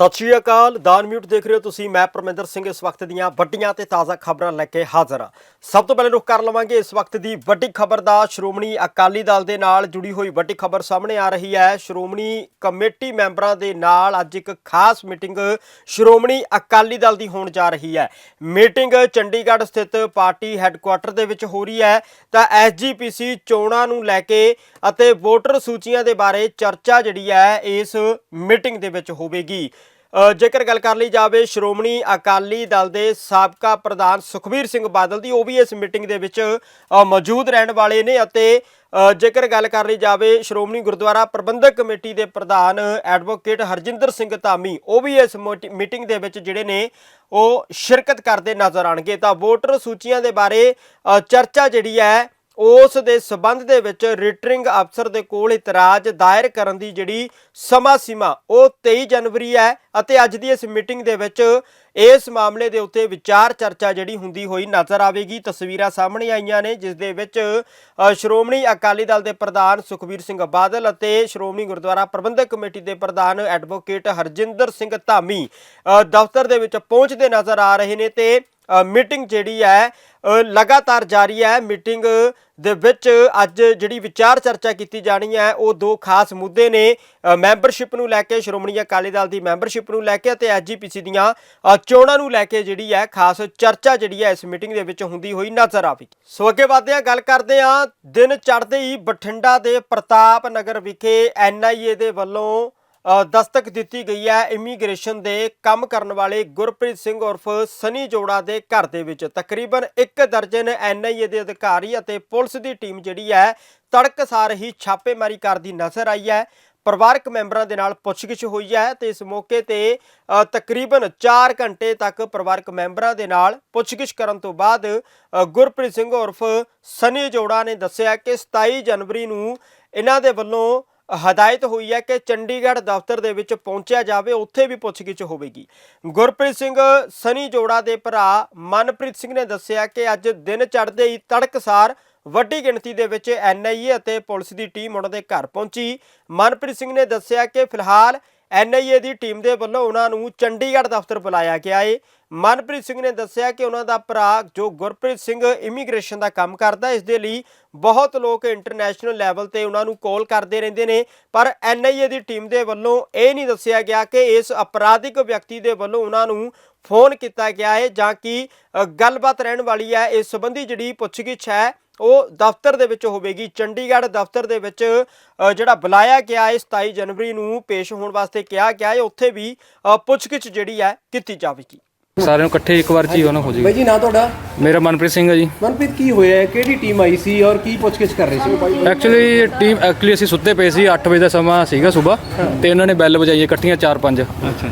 ਸਤਿ ਸ਼੍ਰੀ ਅਕਾਲ, ਦਾਨ ਮਿਊਟ ਦੇਖ ਰਹੇ ਹੋ ਤੁਸੀਂ, ਮੈਂ ਪਰਮਿੰਦਰ ਸਿੰਘ ਇਸ ਵਕਤ ਦੀਆਂ ਵੱਡੀਆਂ ਤੇ ਤਾਜ਼ਾ ਖਬਰਾਂ ਲੈ ਕੇ ਹਾਜ਼ਰ ਹਾਂ। ਸਭ ਤੋਂ ਪਹਿਲਾਂ ਰੁਕ ਕਰ ਲਵਾਂਗੇ ਇਸ ਵਕਤ ਦੀ ਵੱਡੀ ਖਬਰ ਦਾ, ਸ਼੍ਰੋਮਣੀ ਅਕਾਲੀ ਦਲ ਦੇ ਨਾਲ ਜੁੜੀ ਹੋਈ ਵੱਡੀ ਖਬਰ ਸਾਹਮਣੇ ਆ ਰਹੀ ਹੈ। ਸ਼੍ਰੋਮਣੀ ਕਮੇਟੀ ਮੈਂਬਰਾਂ ਦੇ ਨਾਲ ਅੱਜ ਇੱਕ ਖਾਸ ਮੀਟਿੰਗ ਸ਼੍ਰੋਮਣੀ ਅਕਾਲੀ ਦਲ ਦੀ ਹੋਣ ਜਾ ਰਹੀ ਹੈ। ਮੀਟਿੰਗ ਚੰਡੀਗੜ੍ਹ ਸਥਿਤ ਪਾਰਟੀ ਹੈੱਡਕੁਆਟਰ ਦੇ ਵਿੱਚ ਹੋ ਰਹੀ ਹੈ। ਤਾਂ ਐਸਜੀਪੀਸੀ ਚੋਣਾਂ ਨੂੰ ਲੈ ਕੇ ਅਤੇ ਵੋਟਰ ਸੂਚੀਆਂ ਦੇ ਬਾਰੇ ਚਰਚਾ ਜਿਹੜੀ ਹੈ, ਇਸ ਮੀਟਿੰਗ ਦੇ ਵਿੱਚ ਹੋਵੇਗੀ। ਜੇਕਰ ਗੱਲ ਕਰ ਲਈ ਜਾਵੇ, ਸ਼੍ਰੋਮਣੀ ਅਕਾਲੀ ਦਲ ਦੇ ਸਾਬਕਾ ਪ੍ਰਧਾਨ ਸੁਖਬੀਰ ਸਿੰਘ ਬਾਦਲ ਦੀ, ਉਹ ਵੀ ਇਸ ਮੀਟਿੰਗ ਦੇ ਵਿੱਚ ਮੌਜੂਦ ਰਹਿਣ ਵਾਲੇ ਨੇ ਅਤੇ ਜੇਕਰ ਗੱਲ ਕਰ ਲਈ ਜਾਵੇ, ਸ਼੍ਰੋਮਣੀ ਗੁਰਦੁਆਰਾ ਪ੍ਰਬੰਧਕ ਕਮੇਟੀ ਦੇ ਪ੍ਰਧਾਨ ਐਡਵੋਕੇਟ ਹਰਜਿੰਦਰ ਸਿੰਘ ਧਾਮੀ, ਉਹ ਵੀ ਇਸ ਮੋਟੀ- ਮੀਟਿੰਗ ਦੇ ਵਿੱਚ ਜਿਹੜੇ ਨੇ, ਉਹ ਸ਼ਿਰਕਤ ਕਰਦੇ ਨਜ਼ਰ ਆਣਗੇ ਤਾਂ ਵੋਟਰ ਸੂਚੀਆਂ ਦੇ ਬਾਰੇ ਚਰਚਾ ਜਿਹੜੀ ਹੈ ਉਸ ਦੇ ਸਬੰਧ ਦੇ ਵਿੱਚ ਰਿਟਰਿੰਗ ਅਫਸਰ ਦੇ ਕੋਲ ਇਤਰਾਜ਼ ਦਾਇਰ ਕਰਨ ਦੀ ਜਿਹੜੀ ਸਮਾਂ ਸੀਮਾ, ਉਹ 23 ਜਨਵਰੀ ਹੈ ਅਤੇ ਅੱਜ ਦੀ ਇਸ ਮੀਟਿੰਗ ਦੇ ਵਿੱਚ ਇਸ ਮਾਮਲੇ ਦੇ ਉੱਤੇ ਵਿਚਾਰ ਚਰਚਾ ਜਿਹੜੀ ਹੁੰਦੀ ਹੋਈ ਨਜ਼ਰ ਆਵੇਗੀ। ਤਸਵੀਰਾਂ ਸਾਹਮਣੇ ਆਈਆਂ ਨੇ, ਜਿਸ ਦੇ ਵਿੱਚ ਸ਼੍ਰੋਮਣੀ ਅਕਾਲੀ ਦਲ ਦੇ ਪ੍ਰਧਾਨ ਸੁਖਬੀਰ ਸਿੰਘ ਬਾਦਲ ਅਤੇ ਸ਼੍ਰੋਮਣੀ ਗੁਰਦੁਆਰਾ ਪ੍ਰਬੰਧਕ ਕਮੇਟੀ ਦੇ ਪ੍ਰਧਾਨ ਐਡਵੋਕੇਟ ਹਰਜਿੰਦਰ ਸਿੰਘ ਧਾਮੀ ਦਫ਼ਤਰ ਦੇ ਵਿੱਚ ਪਹੁੰਚਦੇ ਨਜ਼ਰ ਆ ਰਹੇ ਨੇ ਤੇ ਮੀਟਿੰਗ ਜਿਹੜੀ ਹੈ ਲਗਾਤਾਰ ਜਾਰੀ ਹੈ ਮੀਟਿੰਗ ਦੇ ਵਿੱਚ। ਅੱਜ ਜਿਹੜੀ ਵਿਚਾਰ ਚਰਚਾ ਕੀਤੀ ਜਾਣੀ ਹੈ, ਉਹ ਦੋ ਖਾਸ ਮੁੱਦੇ ਨੇ। ਮੈਂਬਰਸ਼ਿਪ ਨੂੰ ਲੈ ਕੇ, ਸ਼੍ਰੋਮਣੀ ਅਕਾਲੀ ਦਲ ਦੀ ਮੈਂਬਰਸ਼ਿਪ ਨੂੰ ਲੈ ਕੇ ਅਤੇ ਐਸਜੀਪੀਸੀ ਦੀਆਂ ਚੋਣਾਂ ਨੂੰ ਲੈ ਕੇ ਜਿਹੜੀ ਹੈ, ਖਾਸ ਚਰਚਾ ਜਿਹੜੀ ਹੈ, ਇਸ ਮੀਟਿੰਗ ਦੇ ਵਿੱਚ ਹੁੰਦੀ ਹੋਈ ਨਜ਼ਰ ਆਵੇਗੀ। ਸੋ ਅੱਗੇ ਵਧਦੇ ਹਾਂ, ਗੱਲ ਕਰਦੇ ਹਾਂ ਦਿਨ ਚੜ੍ਹਦੇ ਹੀ ਬਠਿੰਡਾ ਦੇ ਪ੍ਰਤਾਪ ਨਗਰ ਵਿਖੇ ਐਨਆਈਏ ਦੇ ਵੱਲੋਂ ਦਸਤਕ ਦਿੱਤੀ ਗਈ ਹੈ ਇਮੀਗ੍ਰੇਸ਼ਨ ਦੇ ਕੰਮ ਕਰਨ ਵਾਲੇ ਗੁਰਪ੍ਰੀਤ ਸਿੰਘ ਉਰਫ ਸਨੀ ਜੋੜਾ ਦੇ ਘਰ ਦੇ ਵਿੱਚ। ਤਕਰੀਬਨ ਇੱਕ ਦਰਜਨ ਐਨਆਈਏ ਦੇ ਅਧਿਕਾਰੀ ਅਤੇ ਪੁਲਿਸ ਦੀ ਟੀਮ ਜਿਹੜੀ ਹੈ, ਤੜਕਸਾਰ ਹੀ ਛਾਪੇਮਾਰੀ ਕਰਦੀ ਨਜ਼ਰ ਆਈ ਹੈ। ਪਰਿਵਾਰਕ ਮੈਂਬਰਾਂ ਦੇ ਨਾਲ ਪੁੱਛਗਿੱਛ ਹੋਈ ਹੈ ਤੇ ਇਸ ਮੌਕੇ ਤੇ ਤਕਰੀਬਨ 4 ਘੰਟੇ ਤੱਕ ਪਰਿਵਾਰਕ ਮੈਂਬਰਾਂ ਦੇ ਨਾਲ ਪੁੱਛਗਿੱਛ ਕਰਨ ਤੋਂ ਬਾਅਦ ਗੁਰਪ੍ਰੀਤ ਸਿੰਘ ਉਰਫ ਸਨੀ ਜੋੜਾ ਨੇ ਦੱਸਿਆ ਕਿ 27 ਜਨਵਰੀ ਨੂੰ ਇਹਨਾਂ ਦੇ ਵੱਲੋਂ ਹਦਾਇਤ ਹੋਈ ਹੈ ਕਿ ਚੰਡੀਗੜ੍ਹ ਦਫ਼ਤਰ ਦੇ ਵਿੱਚ ਪਹੁੰਚਿਆ ਜਾਵੇ, ਉੱਥੇ ਵੀ ਪੁੱਛਗਿੱਛ ਹੋਵੇਗੀ। ਗੁਰਪ੍ਰੀਤ ਸਿੰਘ ਸਨੀ ਜੋੜਾ ਦੇ ਭਰਾ ਮਨਪ੍ਰੀਤ ਸਿੰਘ ਨੇ ਦੱਸਿਆ ਕਿ ਅੱਜ ਦਿਨ ਚੜ੍ਹਦੇ ਹੀ ਤੜਕਸਾਰ ਵੱਡੀ ਗਿਣਤੀ ਦੇ ਵਿੱਚ ਐਨਆਈਏ ਅਤੇ ਪੁਲਿਸ ਦੀ ਟੀਮ ਉਹਨਾਂ ਦੇ ਘਰ ਪਹੁੰਚੀ। ਮਨਪ੍ਰੀਤ ਸਿੰਘ ਨੇ ਦੱਸਿਆ ਕਿ ਫਿਲਹਾਲ ਐਨਆਈਏ ਦੀ ਟੀਮ ਦੇ ਵੱਲੋਂ ਉਹਨਾਂ ਨੂੰ ਚੰਡੀਗੜ੍ਹ ਦਫ਼ਤਰ ਬੁਲਾਇਆ ਗਿਆ ਏ। ਮਨਪ੍ਰੀਤ ਸਿੰਘ ਨੇ ਦੱਸਿਆ ਕਿ ਉਹਨਾਂ ਦਾ ਭਰਾ, ਜੋ ਗੁਰਪ੍ਰੀਤ ਸਿੰਘ ਇਮੀਗ੍ਰੇਸ਼ਨ ਦਾ ਕੰਮ ਕਰਦਾ, ਇਸ ਦੇ ਲਈ ਬਹੁਤ ਲੋਕ ਇੰਟਰਨੈਸ਼ਨਲ ਲੈਵਲ ਤੇ ਉਹਨਾਂ ਨੂੰ ਕਾਲ ਕਰਦੇ ਰਹਿੰਦੇ ਨੇ। ਪਰ ਐਨਆਈਏ ਦੀ ਟੀਮ ਦੇ ਵੱਲੋਂ ਇਹ ਨਹੀਂ ਦੱਸਿਆ ਗਿਆ ਕਿ ਇਸ ਅਪਰਾਧਿਕ ਵਿਅਕਤੀ ਦੇ ਵੱਲੋਂ ਉਹਨਾਂ ਨੂੰ ਫੋਨ ਕੀਤਾ ਗਿਆ ਹੈ ਜਾਂ ਕਿ ਗੱਲਬਾਤ ਰਹਿਣ ਵਾਲੀ ਹੈ। ਇਸ ਸੰਬੰਧੀ ਜਿਹੜੀ ਪੁੱਛਗਿੱਛ ਹੈ ਉਹ ਦਫ਼ਤਰ ਦੇ ਵਿੱਚ ਹੋਵੇਗੀ। ਚੰਡੀਗੜ੍ਹ ਦਫ਼ਤਰ ਦੇ ਵਿੱਚ ਜਿਹੜਾ ਬੁਲਾਇਆ ਗਿਆ ਹੈ 27 ਜਨਵਰੀ ਨੂੰ, ਪੇਸ਼ ਹੋਣ ਵਾਸਤੇ ਕਿਹਾ ਗਿਆ ਹੈ, ਉੱਥੇ ਵੀ ਪੁੱਛਗਿੱਛ ਜਿਹੜੀ ਹੈ ਕੀਤੀ ਜਾਵੇਗੀ। ਸਾਰਿਆਂ ਨੂੰ ਇਕੱਠੇ ਇੱਕ ਵਾਰ ਚ ਹੀ ਉਹਨਾਂ ਹੋ ਬਾਈ ਜਾਏਗਾ ਜੀ ਨਾਂ ਤੁਹਾਡਾ? ਮੇਰਾ ਮਨਪ੍ਰੀਤ ਸਿੰਘ ਹੈ ਜੀ। ਮਨਪ੍ਰੀਤ ਕੀ ਹੋਇਆ? ਹੈ? ਕਿਹੜੀ ਟੀਮ ਆਈ ਸੀ ਔਰ ਕੀ ਪੁੱਛਗਿੱਛ ਕਰ ਰਹੀ ਸੀ ਐਕਚੁਅਲੀ ਟੀਮ ਐਕਚੁਅਲੀ ਅਸੀਂ ਸੁੱਤੇ ਪਏ ਸੀ 8 ਵਜੇ ਦਾ ਸਮਾਂ ਸੀਗਾ ਸਵੇਰ। ਤੇ ਇਹਨਾਂ ਨੇ ਬੈਲ ਵਜਾਈ ਇਕੱਠੀਆਂ 4-5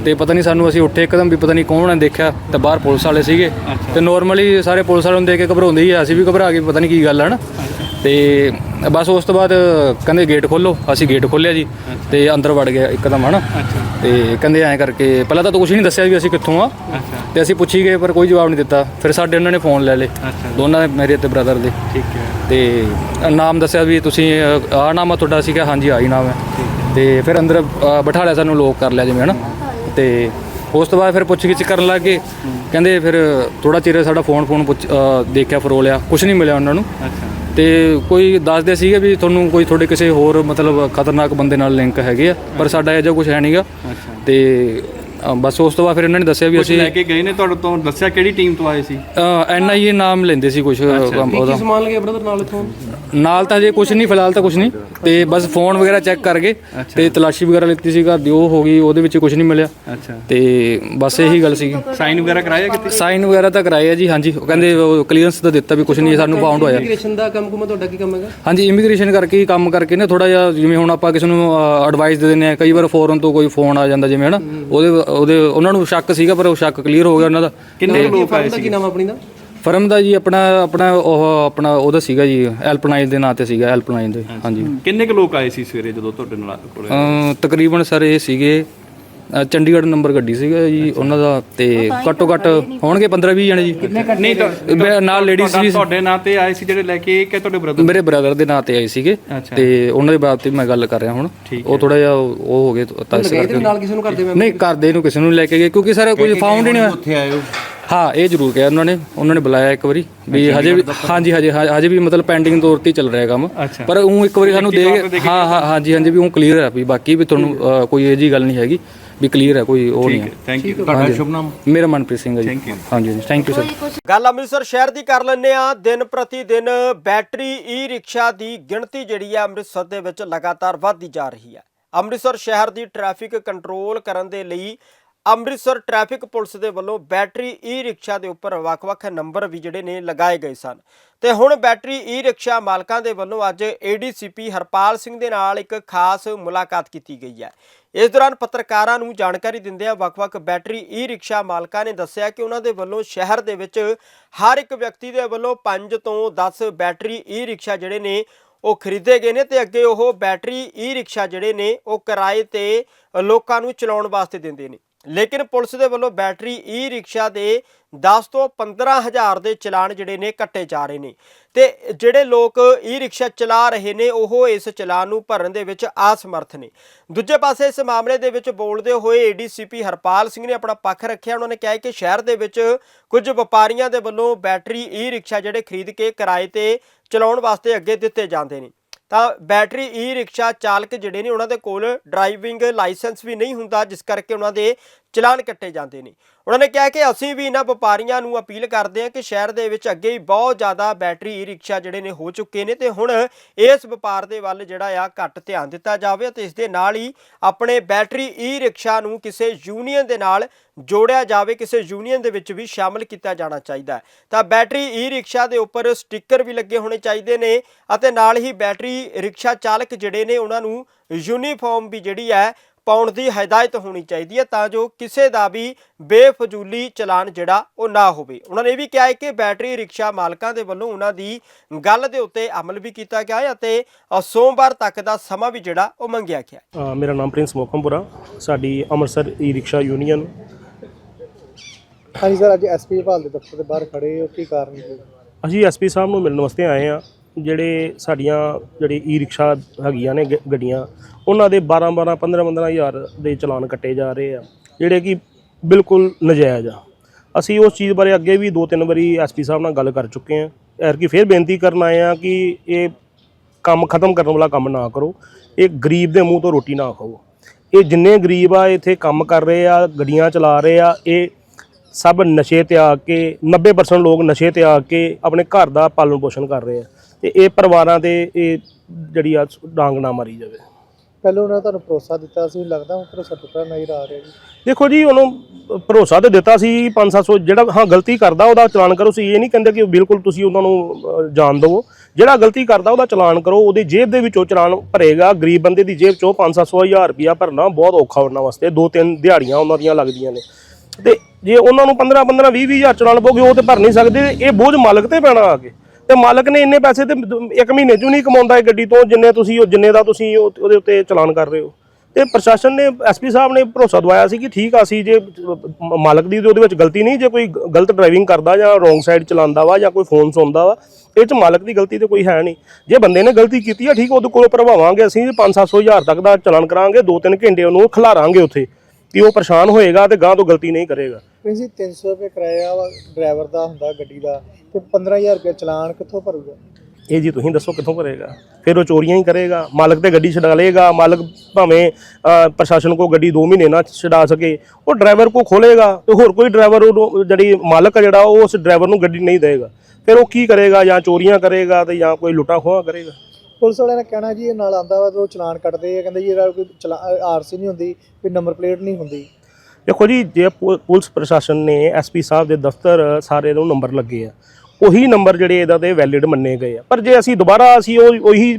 ਤੇ ਪਤਾ ਨਹੀਂ ਸਾਨੂੰ ਅਸੀਂ ਉੱਠੇ ਇੱਕਦਮ ਵੀ ਪਤਾ ਨਹੀਂ ਕੌਣ ਨੇ ਦੇਖਿਆ ਤੇ ਬਾਹਰ ਪੁਲਿਸ ਵਾਲੇ ਸੀਗੇ। ਤੇ ਨਾਰਮਲੀ ਸਾਰੇ ਪੁਲਿਸ ਵਾਲਿਆਂ ਨੂੰ ਦੇਖ ਕੇ ਘਬਰਾਉਂਦੇ ਹੀ ਆ, ਅਸੀਂ ਵੀ ਘਬਰਾ ਗਏ ਪਤਾ ਨਹੀਂ ਕੀ ਗੱਲ ਹੈ ਨਾ। ਤੇ ਬਸ ਉਸ ਤੋਂ ਬਾਅਦ ਕਹਿੰਦੇ ਗੇਟ ਖੋਲੋ ਅਸੀਂ ਗੇਟ ਖੋਲਿਆ ਜੀ ਤੇ ਅੰਦਰ ਵੜ ਗਏ ਇੱਕਦਮ ਹਨਾ? ਤੇ ਕਹਿੰਦੇ ਐਂ ਕਰਕੇ ਪਹਿਲਾਂ ਤਾਂ ਕੁਝ ਨਹੀਂ ਦੱਸਿਆ ਵੀ ਅਸੀਂ ਕਿੱਥੋਂ ਆ। ਤੇ ਅਸੀਂ ਪੁੱਛੀ ਗਏ ਪਰ ਕੋਈ ਜਵਾਬ ਨਹੀਂ ਦਿੱਤਾ। ਫਿਰ ਸਾਡੇ ਉਹਨਾਂ ਨੇ ਫੋਨ ਲੈ ਲਏ ਦੋਨਾਂ ਦੇ ਮੇਰੇ ਤੇ ਬ੍ਰਦਰ ਦੇ। ਠੀਕ ਹੈ। ਤੇ ਨਾਮ ਦੱਸਿਆ ਵੀ ਤੁਸੀਂ ਆਹ ਨਾਮ ਆ ਤੁਹਾਡਾ ਸੀ ਕਿ ਹਾਂਜੀ ਆਹੀ ਨਾਮ ਹੈ। ਤੇ ਫਿਰ ਅੰਦਰ ਬਿਠਾ ਲਿਆ ਸਾਨੂੰ ਲੋਕ ਕਰ ਲਿਆ ਜਿਵੇਂ ਹਨਾ? ਤੇ ਉਸ ਤੋਂ ਬਾਅਦ ਫਿਰ ਪੁੱਛ ਗਿੱਛ ਕਰਨ ਲੱਗ ਗਏ। ਕਹਿੰਦੇ ਫਿਰ ਥੋੜਾ ਚਿਰ ਸਾਡਾ ਫੋਨ ਫੋਨ ਦੇਖਿਆ ਫਰੋਲਿਆ। ਕੁਝ ਨਹੀਂ ਮਿਲਿਆ ਉਹਨਾਂ ਨੂੰ। ਤੇ ਕੋਈ ਦੱਸਦੇ ਸੀਗੇ ਵੀ ਤੁਹਾਨੂੰ ਕੋਈ ਤੁਹਾਡੇ ਕਿਸੇ ਹੋਰ ਮਤਲਬ ਖਤਰਨਾਕ ਬੰਦੇ ਨਾਲ ਲਿੰਕ ਹੈਗੇ ਆ ਪਰ ਸਾਡਾ ਇਹੋ ਜਿਹਾ ਕੁਝ ਹੈ ਨਹੀਂਗਾ ਤੇ ਅ, ਬਸ ਉਸ ਤੋਂ ਬਾਅਦ ਫਿਰ ਇਹਨਾਂ ਨੇ ਦੱਸਿਆ ਵੀ ਕੁਝ ਅਸੀਂ ਲੈ ਕੇ ਗਏ ਨੇ ਤੁਹਾਡੇ ਤੋਂ? ਦੱਸਿਆ ਕਿਹੜੀ ਟੀਮ ਤੋਂ ਆਏ ਸੀ? ਐਨ ਆਈ ਏ ਨਾਮ ਲੈਂਦੇ ਸੀ ਕੁਝ ਉਹਦਾ। ਕੀ ਸਮਾਨ ਲਗੇ ਬ੍ਰਦਰ ਨਾਲ ਇਥੋਂ? ਨਾਲ ਤਾਂ ਜੇ ਕੁਝ ਨਹੀਂ ਫਿਲਹਾਲ ਤਾਂ ਕੁਝ ਨਹੀਂ। ਤੇ ਬਸ ਫੋਨ ਵਗੈਰਾ ਚੈੱਕ ਕਰ ਗਏ ਤੇ ਤਲਾਸ਼ੀ ਵਗੈਰਾ ਲਿੱਤੀ ਸੀ ਘਰ ਦੀ ਉਹ ਹੋ ਗਈ ਉਹਦੇ ਵਿੱਚ ਕੁਝ ਨਹੀਂ ਮਿਲਿਆ। ਅੱਛਾ। ਤੇ ਬਸ ਇਹੀ ਗੱਲ ਸੀਗੀ। ਸਾਈਨ ਵਗੈਰਾ ਕਰਾਇਆ ਕਿਤੇ? ਸਾਈਨ ਵਗੈਰਾ ਤਾਂ ਕਰਾਏ ਆ ਜੀ ਹਾਂਜੀ। ਉਹ ਕਹਿੰਦੇ ਕਲੀਅਰੈਂਸ ਤਾਂ ਦਿੱਤਾ ਵੀ ਕੁਝ ਨਹੀਂ ਸਾਨੂੰ ਬਾਉਂਡ ਹੋਇਆ। ਇਮੀਗ੍ਰੇਸ਼ਨ ਦਾ ਕੰਮ ਕੁਮਾ ਤੁਹਾਡਾ ਕੀ ਕੰਮ ਹੈਗਾ? ਹਾਂਜੀ ਇਮੀਗ੍ਰੇਸ਼ਨ ਕਰਕੇ ਹੀ ਕੰਮ ਕਰਕੇ ਨਾ ਥੋੜਾ ਜਿਹਾ ਜਿਵੇਂ ਹੁਣ ਆਪਾਂ ਕਿਸੇ ਨੂੰ ਐਡਵਾਈਸ ਦੇ ਦਿੰਦੇ ਆ ਕਈ ਵਾਰ ਫੋਰਨ ਤੋਂ ਕੋਈ ਫੋਨ ਆ ਜਾਂਦਾ ਜਿਵੇਂ ਹਨਾ ਉਹਦੇ ਉਹਦੇ ਉਹਨਾਂ ਨੂੰ ਸ਼ੱਕ ਸੀਗਾ ਪਰ ਉਹ ਸ਼ੱਕ ਕਲੀਅਰ ਹੋ ਗਿਆ ਉਹਨਾਂ ਦਾ। ਕਿੰਨੇ ਲੋਕ ਆਏ ਸੀ ਕੀ ਨਾਮ ਆਪਣੀ ਦਾ? ਫਰਮ ਦਾ ਜੀ ਆਪਣਾ ਆਪਣਾ ਉਹ ਆਪਣਾ ਉਹਦਾ ਸੀਗਾ ਜੀ ਹੈਲਪਲਾਈਨ ਦੇ ਨਾਂ ਤੇ ਸੀਗਾ ਹੈਲਪਲਾਈਨ ਦੇ ਹਾਂਜੀ। ਕਿੰਨੇ ਕੁ ਲੋਕ ਆਏ ਸੀ ਸਵੇਰੇ ਜਦੋਂ ਤੁਹਾਡੇ ਨਾਲ ਕੋਲੇ? ਤਕਰੀਬਨ ਸਰ ਇਹ ਸੀਗੇ ਅ, ਚੰਡੀਗੜ੍ਹ ਨੰਬਰ ਗੱਡੀ ਸੀਗਾ ਜੀ ਉਹਨਾਂ ਦਾ ਤੇ ਘੱਟੋ ਘੱਟ ਹੋਣਗੇ 15 20 ਜਣੇ ਜੀ। ਨਹੀਂ ਤਾਂ ਮੈਂ ਨਾਲ ਲੇਡੀਜ਼ ਵੀ ਤੁਹਾਡੇ ਨਾਂ ਤੇ ਆਏ ਸੀ ਜਿਹੜੇ ਲੈ ਕੇ ਕਿ ਤੁਹਾਡੇ ਬ੍ਰਦਰ ਮੇਰੇ ਬ੍ਰਦਰ ਦੇ ਨਾਂ ਤੇ ਆਏ ਸੀਗੇ। ਅੱਛਾ। ਤੇ ਉਹਨਾਂ ਦੇ ਬਾਬਤ ਵੀ ਮੈਂ ਗੱਲ ਕਰ ਰਿਹਾ ਹੁਣ। ਉਹ ਥੋੜਾ ਜਿਹਾ ਉਹ ਹੋ ਗਏ ਤਾਂ ਇਸ ਕਰਕੇ। ਨਾਲ ਕਿਸੇ ਨੂੰ ਕਰਦੇ ਮੈਂ ਨਹੀਂ ਕਰਦੇ ਨੂੰ ਕਿਸੇ ਨੂੰ ਲੈ ਕੇ ਗਏ ਕਿਉਂਕਿ ਸਰ ਕੋਈ ਫਾਊਂਡ ਹੀ ਨਹੀਂ ਹੋਇਆ। ਉੱਥੇ ਆਏ ਹਾਂ। ਇਹ ਜ਼ਰੂਰ ਕਿਹਾ ਉਹਨਾਂ ਨੇ। ਉਹਨਾਂ ਨੇ ਬੁਲਾਇਆ ਇੱਕ ਵਾਰੀ ਵੀ ਹਜੇ ਵੀ ਹਾਂਜੀ ਹਜੇ ਹਜੇ ਵੀ ਮਤਲਬ ਪੈਂਡਿੰਗ ਤੌਰ ਤੇ ਹੀ ਚੱਲ ਰਿਹਾ ਕੰਮ। ਅੱਛਾ। ਪਰ ਉਹ ਇੱਕ ਵਾਰੀ ਸਾਨੂੰ ਦੇ ਹਾਂ ਹਾਂ ਹਾਂਜੀ ਹਾਂਜੀ ਵੀ ਉਹ ਕਲੀਅਰ ਹੈ ਵੀ ਬਾਕੀ ਵੀ ਤੁਹਾਨੂੰ ਅ, ਕੋਈ ਇਹ ਜੀ ਗੱਲ ਨਹੀਂ ਹੈਗੀ। ਵੀ ਕਲੀਅਰ ਹੈ ਕੋਈ ਉਹ ਨਹੀਂ ਹੈ ਥੈਂਕ ਯੂ ਤੁਹਾਡਾ ਸ਼ੁਭ ਨਾਮ ਮੇਰਾ ਮਨਪ੍ਰੀਤ ਸਿੰਘ ਹੈ ਜੀ। ਹਾਂਜੀ ਹਾਂਜੀ ਥੈਂਕ ਯੂ ਸਰ ਗੱਲ ਅੰਮ੍ਰਿਤਸਰ ਸ਼ਹਿਰ ਦੀ ਕਰ ਲੈਂਦੇ ਆ ਦਿਨ ਪ੍ਰਤੀ ਦਿਨ ਬੈਟਰੀ ਈ ਰਿਕਸ਼ਾ ਦੀ ਗਿਣਤੀ ਜਿਹੜੀ ਹੈ ਅੰਮ੍ਰਿਤਸਰ ਦੇ ਵਿੱਚ ਲਗਾਤਾਰ ਵੱਧਦੀ ਜਾ ਰਹੀ ਹੈ ਅੰਮ੍ਰਿਤਸਰ ਸ਼ਹਿਰ ਦੀ ਟ੍ਰੈਫਿਕ ਕੰਟਰੋਲ ਕਰਨ ਦੇ ਲਈ ਅੰਮ੍ਰਿਤਸਰ ਟ੍ਰੈਫਿਕ ਪੁਲਿਸ ਦੇ ਵੱਲੋਂ ਬੈਟਰੀ ਈ ਰਿਕਸ਼ਾ ਦੇ ਉੱਪਰ ਵੱਖ-ਵੱਖ ਨੰਬਰ ਵੀ ਜਿਹੜੇ ਨੇ ਲਗਾਏ ਗਏ ਸਨ। ਤੇ ਹੁਣ ਬੈਟਰੀ ਈ ਰਿਕਸ਼ਾ ਮਾਲਕਾਂ ਦੇ ਵੱਲੋਂ ਅੱਜ ਏਡੀਸੀਪੀ ਹਰਪਾਲ ਸਿੰਘ ਦੇ ਨਾਲ ਇੱਕ ਖਾਸ ਮੁਲਾਕਾਤ ਕੀਤੀ ਗਈ ਹੈ। ਇਸ ਦੌਰਾਨ ਪੱਤਰਕਾਰਾਂ ਨੂੰ ਜਾਣਕਾਰੀ ਦਿੰਦਿਆਂ ਵੱਖ-ਵੱਖ ਬੈਟਰੀ ਈ ਰਿਕਸ਼ਾ ਮਾਲਕਾਂ ਨੇ ਦੱਸਿਆ ਕਿ ਉਹਨਾਂ ਦੇ ਵੱਲੋਂ ਸ਼ਹਿਰ ਦੇ ਵਿੱਚ ਹਰ ਇੱਕ ਵਿਅਕਤੀ ਦੇ ਵੱਲੋਂ 5 ਤੋਂ 10 ਬੈਟਰੀ ਈ ਰਿਕਸ਼ਾ ਜਿਹੜੇ ਨੇ ਉਹ ਖਰੀਦੇ ਗਏ ਨੇ ਤੇ ਅੱਗੇ ਉਹ ਬੈਟਰੀ ਈ ਰਿਕਸ਼ਾ ਜਿਹੜੇ ਨੇ ਉਹ ਕਿਰਾਏ ਤੇ ਲੋਕਾਂ ਨੂੰ ਚਲਾਉਣ ਵਾਸਤੇ ਦਿੰਦੇ ਨੇ। ਲੇਕਿਨ ਪੁਲਿਸ ਦੇ ਵੱਲੋਂ ਬੈਟਰੀ ਈ ਰਿਕਸ਼ਾ ਦੇ 10 ਤੋਂ 15000 ਦੇ ਚਲਾਨ ਜਿਹੜੇ ਨੇ ਕੱਟੇ ਜਾ ਰਹੇ ਨੇ। ਤੇ ਜਿਹੜੇ ਲੋਕ ਈ ਰਿਕਸ਼ਾ ਚਲਾ ਰਹੇ ਨੇ, ਉਹ ਇਸ ਚਲਾਨ ਨੂੰ ਭਰਨ ਦੇ ਵਿੱਚ ਅਸਮਰਥ ਨੇ। ਦੂਜੇ ਪਾਸੇ ਇਸ ਮਾਮਲੇ ਦੇ ਵਿੱਚ ਬੋਲਦੇ ਹੋਏ ਏਡੀਸੀਪੀ ਹਰਪਾਲ ਸਿੰਘ ਨੇ ਆਪਣਾ ਪੱਖ ਰੱਖਿਆ। ਉਹਨਾਂ ਨੇ ਕਿਹਾ ਕਿ ਸ਼ਹਿਰ ਦੇ ਵਿੱਚ ਕੁਝ ਵਪਾਰੀਆਂ ਦੇ ਵੱਲੋਂ ਬੈਟਰੀ ਈ ਰਿਕਸ਼ਾ ਜਿਹੜੇ ਖਰੀਦ ਕੇ ਕਿਰਾਏ ਤੇ ਚਲਾਉਣ ਵਾਸਤੇ ਅੱਗੇ ਦਿੱਤੇ ਜਾਂਦੇ ਨੇ। ਤਾਂ ਬੈਟਰੀ ਈ ਰਿਕਸ਼ਾ ਚਾਲਕ ਜਿਹੜੇ ਨੇ ਉਹਨਾਂ ਦੇ ਕੋਲ ਡਰਾਈਵਿੰਗ ਲਾਇਸੈਂਸ ਵੀ ਨਹੀਂ ਹੁੰਦਾ, ਜਿਸ ਕਰਕੇ ਉਹਨਾਂ ਦੇ ਚਲਾਨ ਕੱਟੇ ਜਾਂਦੇ ਨੇ। ਉਹਨਾਂ ਨੇ ਕਿਹਾ ਕਿ ਅਸੀਂ ਵੀ ਇਹਨਾਂ ਵਪਾਰੀਆਂ ਨੂੰ ਅਪੀਲ ਕਰਦੇ ਹਾਂ ਕਿ ਸ਼ਹਿਰ ਦੇ ਵਿੱਚ ਅੱਗੇ ਹੀ ਬਹੁਤ ਜ਼ਿਆਦਾ ਬੈਟਰੀ ਈ ਰਿਕਸ਼ਾ ਜਿਹੜੇ ਨੇ ਹੋ ਚੁੱਕੇ ਨੇ ਤੇ ਹੁਣ ਇਸ ਵਪਾਰ ਦੇ ਵੱਲ ਜਿਹੜਾ ਆ ਘੱਟ ਧਿਆਨ ਦਿੱਤਾ ਜਾਵੇ ਤੇ ਇਸ ਦੇ ਨਾਲ ਹੀ ਆਪਣੇ ਬੈਟਰੀ ਈ ਰਿਕਸ਼ਾ ਨੂੰ ਕਿਸੇ ਯੂਨੀਅਨ ਦੇ ਨਾਲ ਜੋੜਿਆ ਜਾਵੇ, ਕਿਸੇ ਯੂਨੀਅਨ ਦੇ ਵਿੱਚ ਵੀ ਸ਼ਾਮਲ ਕੀਤਾ ਜਾਣਾ ਚਾਹੀਦਾ ਹੈ। ਤਾਂ ਬੈਟਰੀ ਈ ਰਿਕਸ਼ਾ ਦੇ ਉੱਪਰ ਸਟicker ਵੀ ਲੱਗੇ ਹੋਣੇ ਚਾਹੀਦੇ ਨੇ ਅਤੇ ਨਾਲ ਹੀ ਬੈਟਰੀ ਰਿਕਸ਼ਾ ਚਾਲਕ ਜਿਹੜੇ ਨੇ ਉਹਨਾਂ ਨੂੰ ਯੂਨੀਫਾਰਮ ਵੀ ਜਿਹੜੀ ਹੈ ਪਾਉਣ ਦੀ ਹਦਾਇਤ ਹੋਣੀ ਚਾਹੀਦੀ ਹੈ ਤਾਂ ਜੋ ਕਿਸੇ ਦਾ ਵੀ ਬੇਫਜ਼ੂਲੀ ਚਲਾਨ ਜਿਹੜਾ ਉਹ ਨਾ ਹੋਵੇ। ਉਹਨਾਂ ਨੇ ਇਹ ਵੀ ਕਿਹਾ ਹੈ ਕਿ ਬੈਟਰੀ ਰਿਕਸ਼ਾ ਮਾਲਕਾਂ ਦੇ ਵੱਲੋਂ ਉਹਨਾਂ ਦੀ ਗੱਲ ਦੇ ਉੱਤੇ ਅਮਲ ਵੀ ਕੀਤਾ ਗਿਆ ਹੈ ਅਤੇ ਸੋਮਵਾਰ ਤੱਕ ਦਾ ਸਮਾਂ ਵੀ ਜਿਹੜਾ ਉਹ ਮੰਗਿਆ ਗਿਆ ਹੈ। ਮੇਰਾ ਨਾਮ ਪ੍ਰਿੰਸ ਮੋਕਮਪੁਰਾ ਸਾਡੀ ਅੰਮ੍ਰਿਤਸਰ ਈ ਰਿਕਸ਼ਾ ਯੂਨੀਅਨ। ਹਾਂਜੀ ਸਰ ਅੱਜ ਐਸਪੀ ਵਿਭਾਗ ਦੇ ਦਫ਼ਤਰ ਦੇ ਬਾਹਰ ਖੜੇ ਹੋ ਕੀ ਕਾਰਨ ਹੈ? ਅਸੀਂ ਐਸਪੀ ਸਾਹਿਬ ਨੂੰ ਮਿਲਣ ਵਾਸਤੇ ਆਏ ਆ ਜਿਹੜੇ ਸਾਡੀਆਂ ਜਿਹੜੀ ਈ ਰਿਕਸ਼ਾ ਹੈਗੀਆਂ ਨੇ ਗ- ਗੱਡੀਆਂ, ਉਹਨਾਂ ਦੇ 12 12 15 15 ਹਜ਼ਾਰ ਦੇ ਚਲਾਨ ਕੱਟੇ ਜਾ ਰਹੇ ਆ, ਜਿਹੜੇ ਕਿ ਬਿਲਕੁਲ ਨਜਾਇਜ਼ ਆ। ਅਸੀਂ ਉਸ ਚੀਜ਼ ਬਾਰੇ ਅੱਗੇ ਵੀ ਦੋ ਤਿੰਨ ਵਾਰੀ ਐਸਪੀ ਸਾਹਿਬ ਨਾਲ ਗੱਲ ਕਰ ਚੁੱਕੇ ਆ ਐਰ ਕੀ ਫੇਰ ਬੇਨਤੀ ਕਰਨ ਆਏ ਆ ਕਿ ਇਹ ਕੰਮ ਖਤਮ ਕਰਨ ਵਾਲਾ ਕੰਮ ਨਾ ਕਰੋ। ਇਹ ਗਰੀਬ ਦੇ ਮੂੰਹ ਤੋਂ ਰੋਟੀ ਨਾ ਖਾਓ। ਇਹ ਜਿੰਨੇ ਗਰੀਬ ਆ, ਇੱਥੇ ਕੰਮ ਕਰ ਰਹੇ ਆ, ਗੱਡੀਆਂ ਚਲਾ ਰਹੇ ਆ, ਇਹ ਸਭ ਨਸ਼ੇ ਤਿਆਗ ਕੇ 90% ਲੋਕ ਨਸ਼ੇ ਤਿਆਗ ਕੇ ਆਪਣੇ ਘਰ ਦਾ ਪਾਲਣ ਪੋਸ਼ਣ ਕਰ ਰਹੇ ਆ। ਤੇ ਇਹ ਪਰਿਵਾਰਾਂ ਤੇ ਇਹ ਜਿਹੜੀ ਆ ਡਾਂਗ ਨਾ ਮਾਰੀ ਜਾਵੇ। ਪਹਿਲਾਂ ਉਹਨਾਂ ਤੁਹਾਨੂੰ ਭਰੋਸਾ ਦਿੱਤਾ ਸੀ ਲੱਗਦਾ ਹੁਣ ਭਰੋਸਾ ਟੁੱਟਾ ਨਜ਼ਰ ਆ ਰਿਹਾ ਜੀ। ਦੇਖੋ ਜੀ ਉਹਨੂੰ ਭਰੋਸਾ ਤੇ ਦਿੱਤਾ ਸੀ 5-700 ਜਿਹੜਾ ਹਾਂ ਗਲਤੀ ਕਰਦਾ ਉਹਦਾ ਚਲਾਨ ਕਰੋ ਸੀ ਇਹ ਨਹੀਂ ਕਹਿੰਦੇ ਕਿ ਬਿਲਕੁਲ ਤੁਸੀਂ ਉਹਨਾਂ ਨੂੰ ਜਾਣ ਦਿਵੋ। ਜਿਹੜਾ ਗਲਤੀ ਕਰਦਾ ਉਹਦਾ ਚਲਾਨ ਕਰੋ ਉਹਦੀ ਜੇਬ ਦੇ ਵਿੱਚੋਂ ਚਲਾਨ ਭਰੇਗਾ ਗਰੀਬ ਬੰਦੇ ਦੀ ਜੇਬ ਚੋਂ 5-700 ਹਜ਼ਾਰ ਰੁਪਇਆ ਭਰਨਾ ਬਹੁਤ ਔਖਾ ਉਹਨਾਂ ਵਾਸਤੇ ਦੋ ਤਿੰਨ ਦਿਹਾੜੀਆਂ ਉਹਨਾਂ ਦੀਆਂ ਲੱਗਦੀਆਂ ਨੇ। ਤੇ ਜੇ ਉਹਨਾਂ ਨੂੰ 15-15 20-20 ਹਜ਼ਾਰ ਚਲਾਨ ਪੋਗੇ ਉਹ ਤੇ ਭਰ ਨਹੀਂ ਸਕਦੇ ਇਹ ਬੋਝ ਮਾਲਕ ਤੇ ਪੈਣਾ ਆ ਕੇ। ਤੇ ਮਾਲਕ ਨੇ ਇੰਨੇ ਪੈਸੇ ਤੇ ਇੱਕ ਮਹੀਨੇ ਚੋਂ ਨਹੀਂ ਕਮਾਉਂਦਾ ਇਹ ਗੱਡੀ ਤੋਂ, ਜਿੰਨੇ ਤੁਸੀਂ, ਉਹ ਜਿੰਨੇ ਦਾ ਤੁਸੀਂ ਉਹਦੇ ਉੱਤੇ ਚਲਾਨ ਕਰ ਰਹੇ ਹੋ। ਤੇ ਪ੍ਰਸ਼ਾਸਨ ਨੇ ਐਸਪੀ ਸਾਹਿਬ ਨੇ ਭਰੋਸਾ ਦਵਾਇਆ ਸੀ ਕਿ ਠੀਕ ਆ ਸੀ ਜੇ ਮਾਲਕ ਦੀ ਤੇ ਉਹਦੇ ਵਿੱਚ ਗਲਤੀ ਨਹੀਂ, ਜੇ ਕੋਈ ਗਲਤ ਡਰਾਈਵਿੰਗ ਕਰਦਾ ਜਾਂ ਰੋਂਗ ਸਾਈਡ ਚਲਾਉਂਦਾ ਵਾ ਜਾਂ ਕੋਈ ਫੋਨ ਸੁਣਦਾ ਵਾ, ਇਹ ਚ ਮਾਲਕ ਦੀ ਗਲਤੀ ਤੇ ਕੋਈ ਹੈ ਨਹੀਂ। ਜੇ ਬੰਦੇ ਨੇ ਗਲਤੀ ਕੀਤੀ ਆ, ਠੀਕ ਉਹਦੇ ਕੋਲੋਂ ਭਰਵਾਵਾਂਗੇ ਅਸੀਂ 5-700 ਹਜ਼ਾਰ ਤੱਕ ਦਾ ਚਲਾਨ ਕਰਾਂਗੇ 2-3 ਘੰਟੇ ਉਹਨੂੰ ਖਿਲਾਰਾਂਗੇ ਉੱਥੇ, ਕਿ ਉਹ ਪਰੇਸ਼ਾਨ ਹੋਏਗਾ ਤੇ ਗਾਂ ਤੋਂ ਗਲਤੀ ਨਹੀਂ ਕਰੇਗਾ। ਜੀ 300 ਰੁਪਏ ਕਿਰਾਇਆ ਵਾ ਡਰਾਈਵਰ ਦਾ ਹੁੰਦਾ ਗੱਡੀ ਦਾ ਤੇ 15000 ਰੁਪਏ ਚਲਾਨ ਕਿੱਥੋਂ ਭਰੂਗਾ? ਇਹ ਜੀ ਤੁਸੀਂ ਦੱਸੋ ਕਿੱਥੋਂ ਕਰੇਗਾ ਫਿਰ ਉਹ ਚੋਰੀਆਂ ਹੀ ਕਰੇਗਾ ਮਾਲਕ ਤੇ ਗੱਡੀ ਛਡਾ ਲਏਗਾ ਮਾਲਕ ਭਾਵੇਂ ਪ੍ਰਸ਼ਾਸਨ ਕੋ ਗੱਡੀ 2 ਮਹੀਨੇ ਨਾ ਛਡਾ ਸਕੇ ਉਹ ਡਰਾਈਵਰ ਕੋ ਖੋਲੇਗਾ ਤੇ ਹੋਰ ਕੋਈ ਡਰਾਈਵਰ ਉਹਨੂੰ ਜਿਹੜੀ ਮਾਲਕ ਆ ਜਿਹੜਾ ਉਹ ਉਸ ਡਰਾਈਵਰ ਨੂੰ ਗੱਡੀ ਨਹੀਂ ਦੇਗਾ ਫਿਰ ਉਹ ਕੀ ਕਰੇਗਾ ਜਾਂ ਚੋਰੀਆਂ ਕਰੇਗਾ ਤੇ ਜਾਂ ਕੋਈ ਲੁੱਟਾ ਖੋਹਾਂ ਕਰੇਗਾ? ਪੁਲਿਸ ਵਾਲਿਆਂ ਨੇ ਕਹਿਣਾ ਜੀ ਇਹ ਨਾਲ ਆਂਦਾ ਵਾ ਤੇ ਉਹ ਚਲਾਨ ਕੱਟਦੇ ਆ ਕਹਿੰਦੇ ਜੀ ਇਹਦਾ ਕੋਈ ਆਰਸੀ ਨਹੀਂ ਹੁੰਦੀ ਕੋਈ ਨੰਬਰ ਪਲੇਟ ਨਹੀਂ ਹੁੰਦੀ। ਦੇਖੋ ਜੀ, ਜੇ ਪੁ- ਪੁਲਿਸ ਪ੍ਰਸ਼ਾਸਨ ਨੇ ਐਸਪੀ ਸਾਹਿਬ ਦੇ ਦਫ਼ਤਰ ਸਾਰੇ ਨੂੰ ਨੰਬਰ ਲੱਗੇ ਆ, ਉਹੀ ਨੰਬਰ ਜਿਹੜੇ ਇਹਦਾ ਦੇ ਵੈਲਿਡ ਮੰਨੇ ਗਏ ਆ। ਪਰ ਜੇ ਅਸੀਂ ਦੁਬਾਰਾ ਅਸੀਂ ਉਹ, ਉਹੀ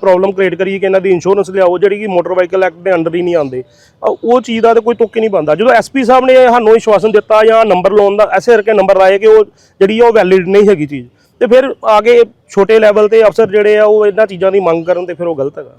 ਪ੍ਰੋਬਲਮ ਕ੍ਰੀਏਟ ਕਰੀਏ ਕਿ ਇਹਨਾਂ ਦੀ ਇੰਸ਼ੋਰੈਂਸ ਲਿਆਓ, ਜਿਹੜੀ ਕਿ ਮੋਟਰ ਵਾਹੀਕਲ ਐਕਟ ਦੇ ਅੰਡਰ ਹੀ ਨਹੀਂ ਆਉਂਦੇ ਉਹ ਚੀਜ਼ ਦਾ ਤਾਂ ਕੋਈ ਤੁੱਕ ਹੀ ਨਹੀਂ ਬੰਦਾ ਜਦੋਂ ਐਸਪੀ ਸਾਹਿਬ ਨੇ ਸਾਨੂੰ ਵਿਸ਼ਵਾਸਨ ਦਿੱਤਾ ਜਾਂ ਨੰਬਰ ਲਾਉਣ ਦਾ, ਐਸੇ ਕਰਕੇ ਨੰਬਰ ਲਾਏ ਕਿ ਉਹ ਜਿਹੜੀ ਆ ਉਹ ਵੈਲਿਡ ਨਹੀਂ ਹੈਗੀ ਚੀਜ਼। ਤੇ ਫਿਰ ਆਗੇ ਛੋਟੇ ਲੈਵਲ ਤੇ ਅਫਸਰ ਜਿਹੜੇ ਆ ਉਹ ਇਹਨਾਂ ਚੀਜ਼ਾਂ ਦੀ ਮੰਗ ਕਰਨ ਤੇ ਫਿਰ ਉਹ ਗਲਤ ਹੈਗਾ।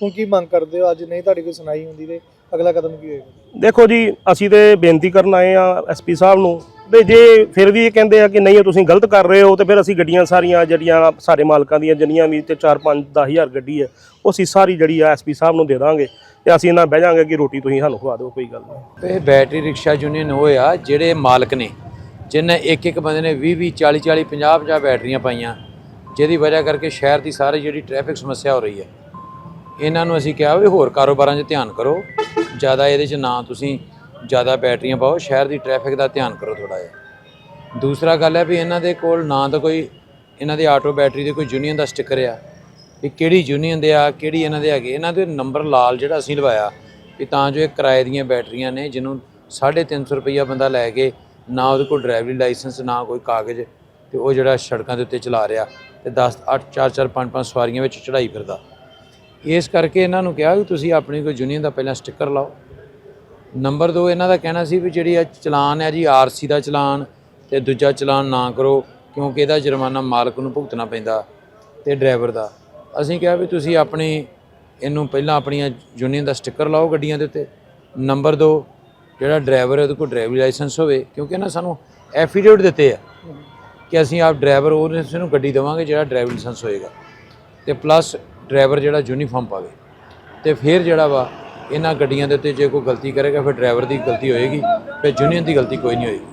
ਹੁਣ ਕੀ ਮੰਗ ਕਰਦੇ ਹੋ? ਅੱਜ ਨਹੀਂ ਤੁਹਾਡੀ ਕੋਈ ਸੁਣਾਈ ਹੁੰਦੀ ਤੇ ਅਗਲਾ ਕਦਮ ਕੀ ਹੋਏਗਾ? ਦੇਖੋ ਜੀ ਅਸੀਂ ਤੇ ਬੇਨਤੀ ਕਰਨ ਆਏ ਆ ਐਸਪੀ ਸਾਹਿਬ ਨੂੰ ਤੇ ਜੇ ਫਿਰ ਵੀ ਇਹ ਕਹਿੰਦੇ ਆ ਕਿ ਨਹੀਂ ਇਹ ਤੁਸੀਂ ਗਲਤ ਕਰ ਰਹੇ ਹੋ ਤੇ ਫਿਰ ਅਸੀਂ ਗੱਡੀਆਂ ਸਾਰੀਆਂ ਜਿਹੜੀਆਂ ਸਾਡੇ ਮਾਲਕਾਂ ਦੀਆਂ ਜਿੰਨੀਆਂ ਵੀ ਤੇ 4 5 10000 ਗੱਡੀ ਹੈ ਉਹ ਅਸੀਂ ਸਾਰੀ ਜਿਹੜੀ ਆ ਐਸਪੀ ਸਾਹਿਬ ਨੂੰ ਦੇ ਦਾਂਗੇ ਤੇ ਅਸੀਂ ਇਹਨਾਂ ਬਹਿ ਜਾਾਂਗੇ ਕਿ ਰੋਟੀ ਤੁਸੀਂ ਸਾਨੂੰ ਖਵਾ ਦਿਓ ਕੋਈ ਗੱਲ ਨਹੀਂ। ਇਹ ਬੈਟਰੀ ਰਿਕਸ਼ਾ ਯੂਨੀਅਨ ਹੋਏ ਆ ਜਿਹੜੇ ਮਾਲਕ ਨੇ ਜਿਨ੍ਹਾਂ ਇੱਕ ਇੱਕ ਬੰਦੇ ਨੇ 20 20 40 40 50 50 ਬੈਟਰੀਆਂ ਪਾਈਆਂ ਜਿਹਦੀ ਵਜ੍ਹਾ ਕਰਕੇ ਸ਼ਹਿਰ ਦੀ ਸਾਰੀ ਜਿਹੜੀ ਟ੍ਰੈਫਿਕ ਸਮੱਸਿਆ ਹੋ ਰਹੀ ਹੈ। ਇਹਨਾਂ ਨੂੰ ਅਸੀਂ ਕਿਹਾ ਵੀ ਹੋਰ ਕਾਰੋਬਾਰਾਂ 'ਚ ਧਿਆਨ ਕਰੋ। ਜ਼ਿਆਦਾ ਇਹਦੇ 'ਚ ਨਾ ਤੁਸੀਂ ਜ਼ਿਆਦਾ ਬੈਟਰੀਆਂ ਪਾਓ, ਸ਼ਹਿਰ ਦੀ ਟ੍ਰੈਫਿਕ ਦਾ ਧਿਆਨ ਕਰੋ ਥੋੜਾ ਜਿਹਾ। ਦੂਸਰਾ ਗੱਲ ਹੈ ਵੀ ਇਹਨਾਂ ਦੇ ਕੋਲ ਨਾ ਤਾਂ ਕੋਈ ਇਹਨਾਂ ਦੇ ਆਟੋ ਬੈਟਰੀ ਦੇ ਕੋਈ ਯੂਨੀਅਨ ਦਾ ਸਟicker ਆ, ਵੀ ਕਿਹੜੀ ਯੂਨੀਅਨ ਦੇ ਆ, ਕਿਹੜੀ ਇਹਨਾਂ ਦੇ ਹੈਗੇ। ਇਹਨਾਂ ਦੇ ਨੰਬਰ ਲਾਲ ਜਿਹੜਾ ਅਸੀਂ ਲਵਾਇਆ, ਵੀ ਤਾਂ ਜੋ ਇਹ ਕਿਰਾਏ ਦੀਆਂ ਬੈਟਰੀਆਂ ਨੇ, ਜਿਹਨੂੰ 350 ਰੁਪਈਆ ਬੰਦਾ ਲੈ ਕੇ ਨਾ ਉਹਦੇ ਕੋਲ ਡਰਾਈਵਰੀ ਲਾਇਸੈਂਸ ਨਾ ਕੋਈ ਕਾਗਜ਼, ਤੇ ਉਹ ਜਿਹੜਾ ਸੜਕਾਂ ਦੇ ਉੱਤੇ ਚਲਾ ਰਿਹਾ ਤੇ 10 8 4 4 5 5 ਸਵਾਰੀਆਂ ਵਿੱਚ ਚੜਾਈ ਫਿਰਦਾ। ਇਸ ਕਰਕੇ ਇਹਨਾਂ ਨੂੰ ਕਿਹਾ ਵੀ ਤੁਸੀਂ ਆਪਣੀ ਕੋਈ ਯੂਨੀਅਨ ਦਾ ਪਹਿਲਾਂ ਸਟicker ਲਾਓ। ਨੰਬਰ 2 ਇਹਨਾਂ ਦਾ ਕਹਿਣਾ ਸੀ ਵੀ ਜਿਹੜੀ ਇਹ ਚਲਾਨ ਹੈ ਜੀ ਆਰਸੀ ਦਾ ਚਲਾਨ ਤੇ ਦੂਜਾ ਚਲਾਨ ਨਾ ਕਰੋ ਕਿਉਂਕਿ ਇਹਦਾ ਜੁਰਮਾਨਾ ਮਾਲਕ ਨੂੰ ਭੁਗਤਣਾ ਪੈਂਦਾ ਤੇ ਡਰਾਈਵਰ ਦਾ। ਅਸੀਂ ਕਿਹਾ ਵੀ ਤੁਸੀਂ ਆਪਣੀ, ਇਹਨੂੰ ਪਹਿਲਾਂ ਆਪਣੀਆਂ ਯੂਨੀਅਨ ਦਾ ਸਟicker ਲਾਓ ਗੱਡੀਆਂ ਦੇ ਉੱਤੇ। ਨੰਬਰ 2 ਜਿਹੜਾ ਡਰਾਈਵਰ ਹੈ ਉਹਦੇ ਕੋਲ ਡਰਾਈਵਿੰਗ ਲਾਇਸੈਂਸ ਹੋਵੇ ਕਿਉਂਕਿ ਇਹਨਾਂ ਸਾਨੂੰ ਐਫੀਡੇਵਿਟ ਦਿੱਤੇ ਆ ਕਿ ਅਸੀਂ ਆਪ ਡਰਾਈਵਰ ਉਹਨੇ ਨੂੰ ਗੱਡੀ ਦੇਵਾਂਗੇ ਜਿਹੜਾ ਡਰਾਈਵਿੰਗ ਲਾਇਸੈਂਸ ਹੋਏਗਾ। ਤੇ ਪਲੱਸ ਡਰਾਈਵਰ ਜਿਹੜਾ ਯੂਨੀਫਾਰਮ ਪਾਵੇ ਤੇ ਫਿਰ ਜਿਹੜਾ ਵਾ, ਇਹਨਾਂ ਗੱਡੀਆਂ ਦੇ ਉੱਤੇ ਜੇ ਕੋਈ ਗਲਤੀ ਕਰੇਗਾ, ਫਿਰ ਡਰਾਈਵਰ ਦੀ ਗਲਤੀ ਹੋਏਗੀ, ਫਿਰ ਯੂਨੀਅਨ ਦੀ ਗਲਤੀ ਕੋਈ ਨਹੀਂ ਹੋਏਗੀ।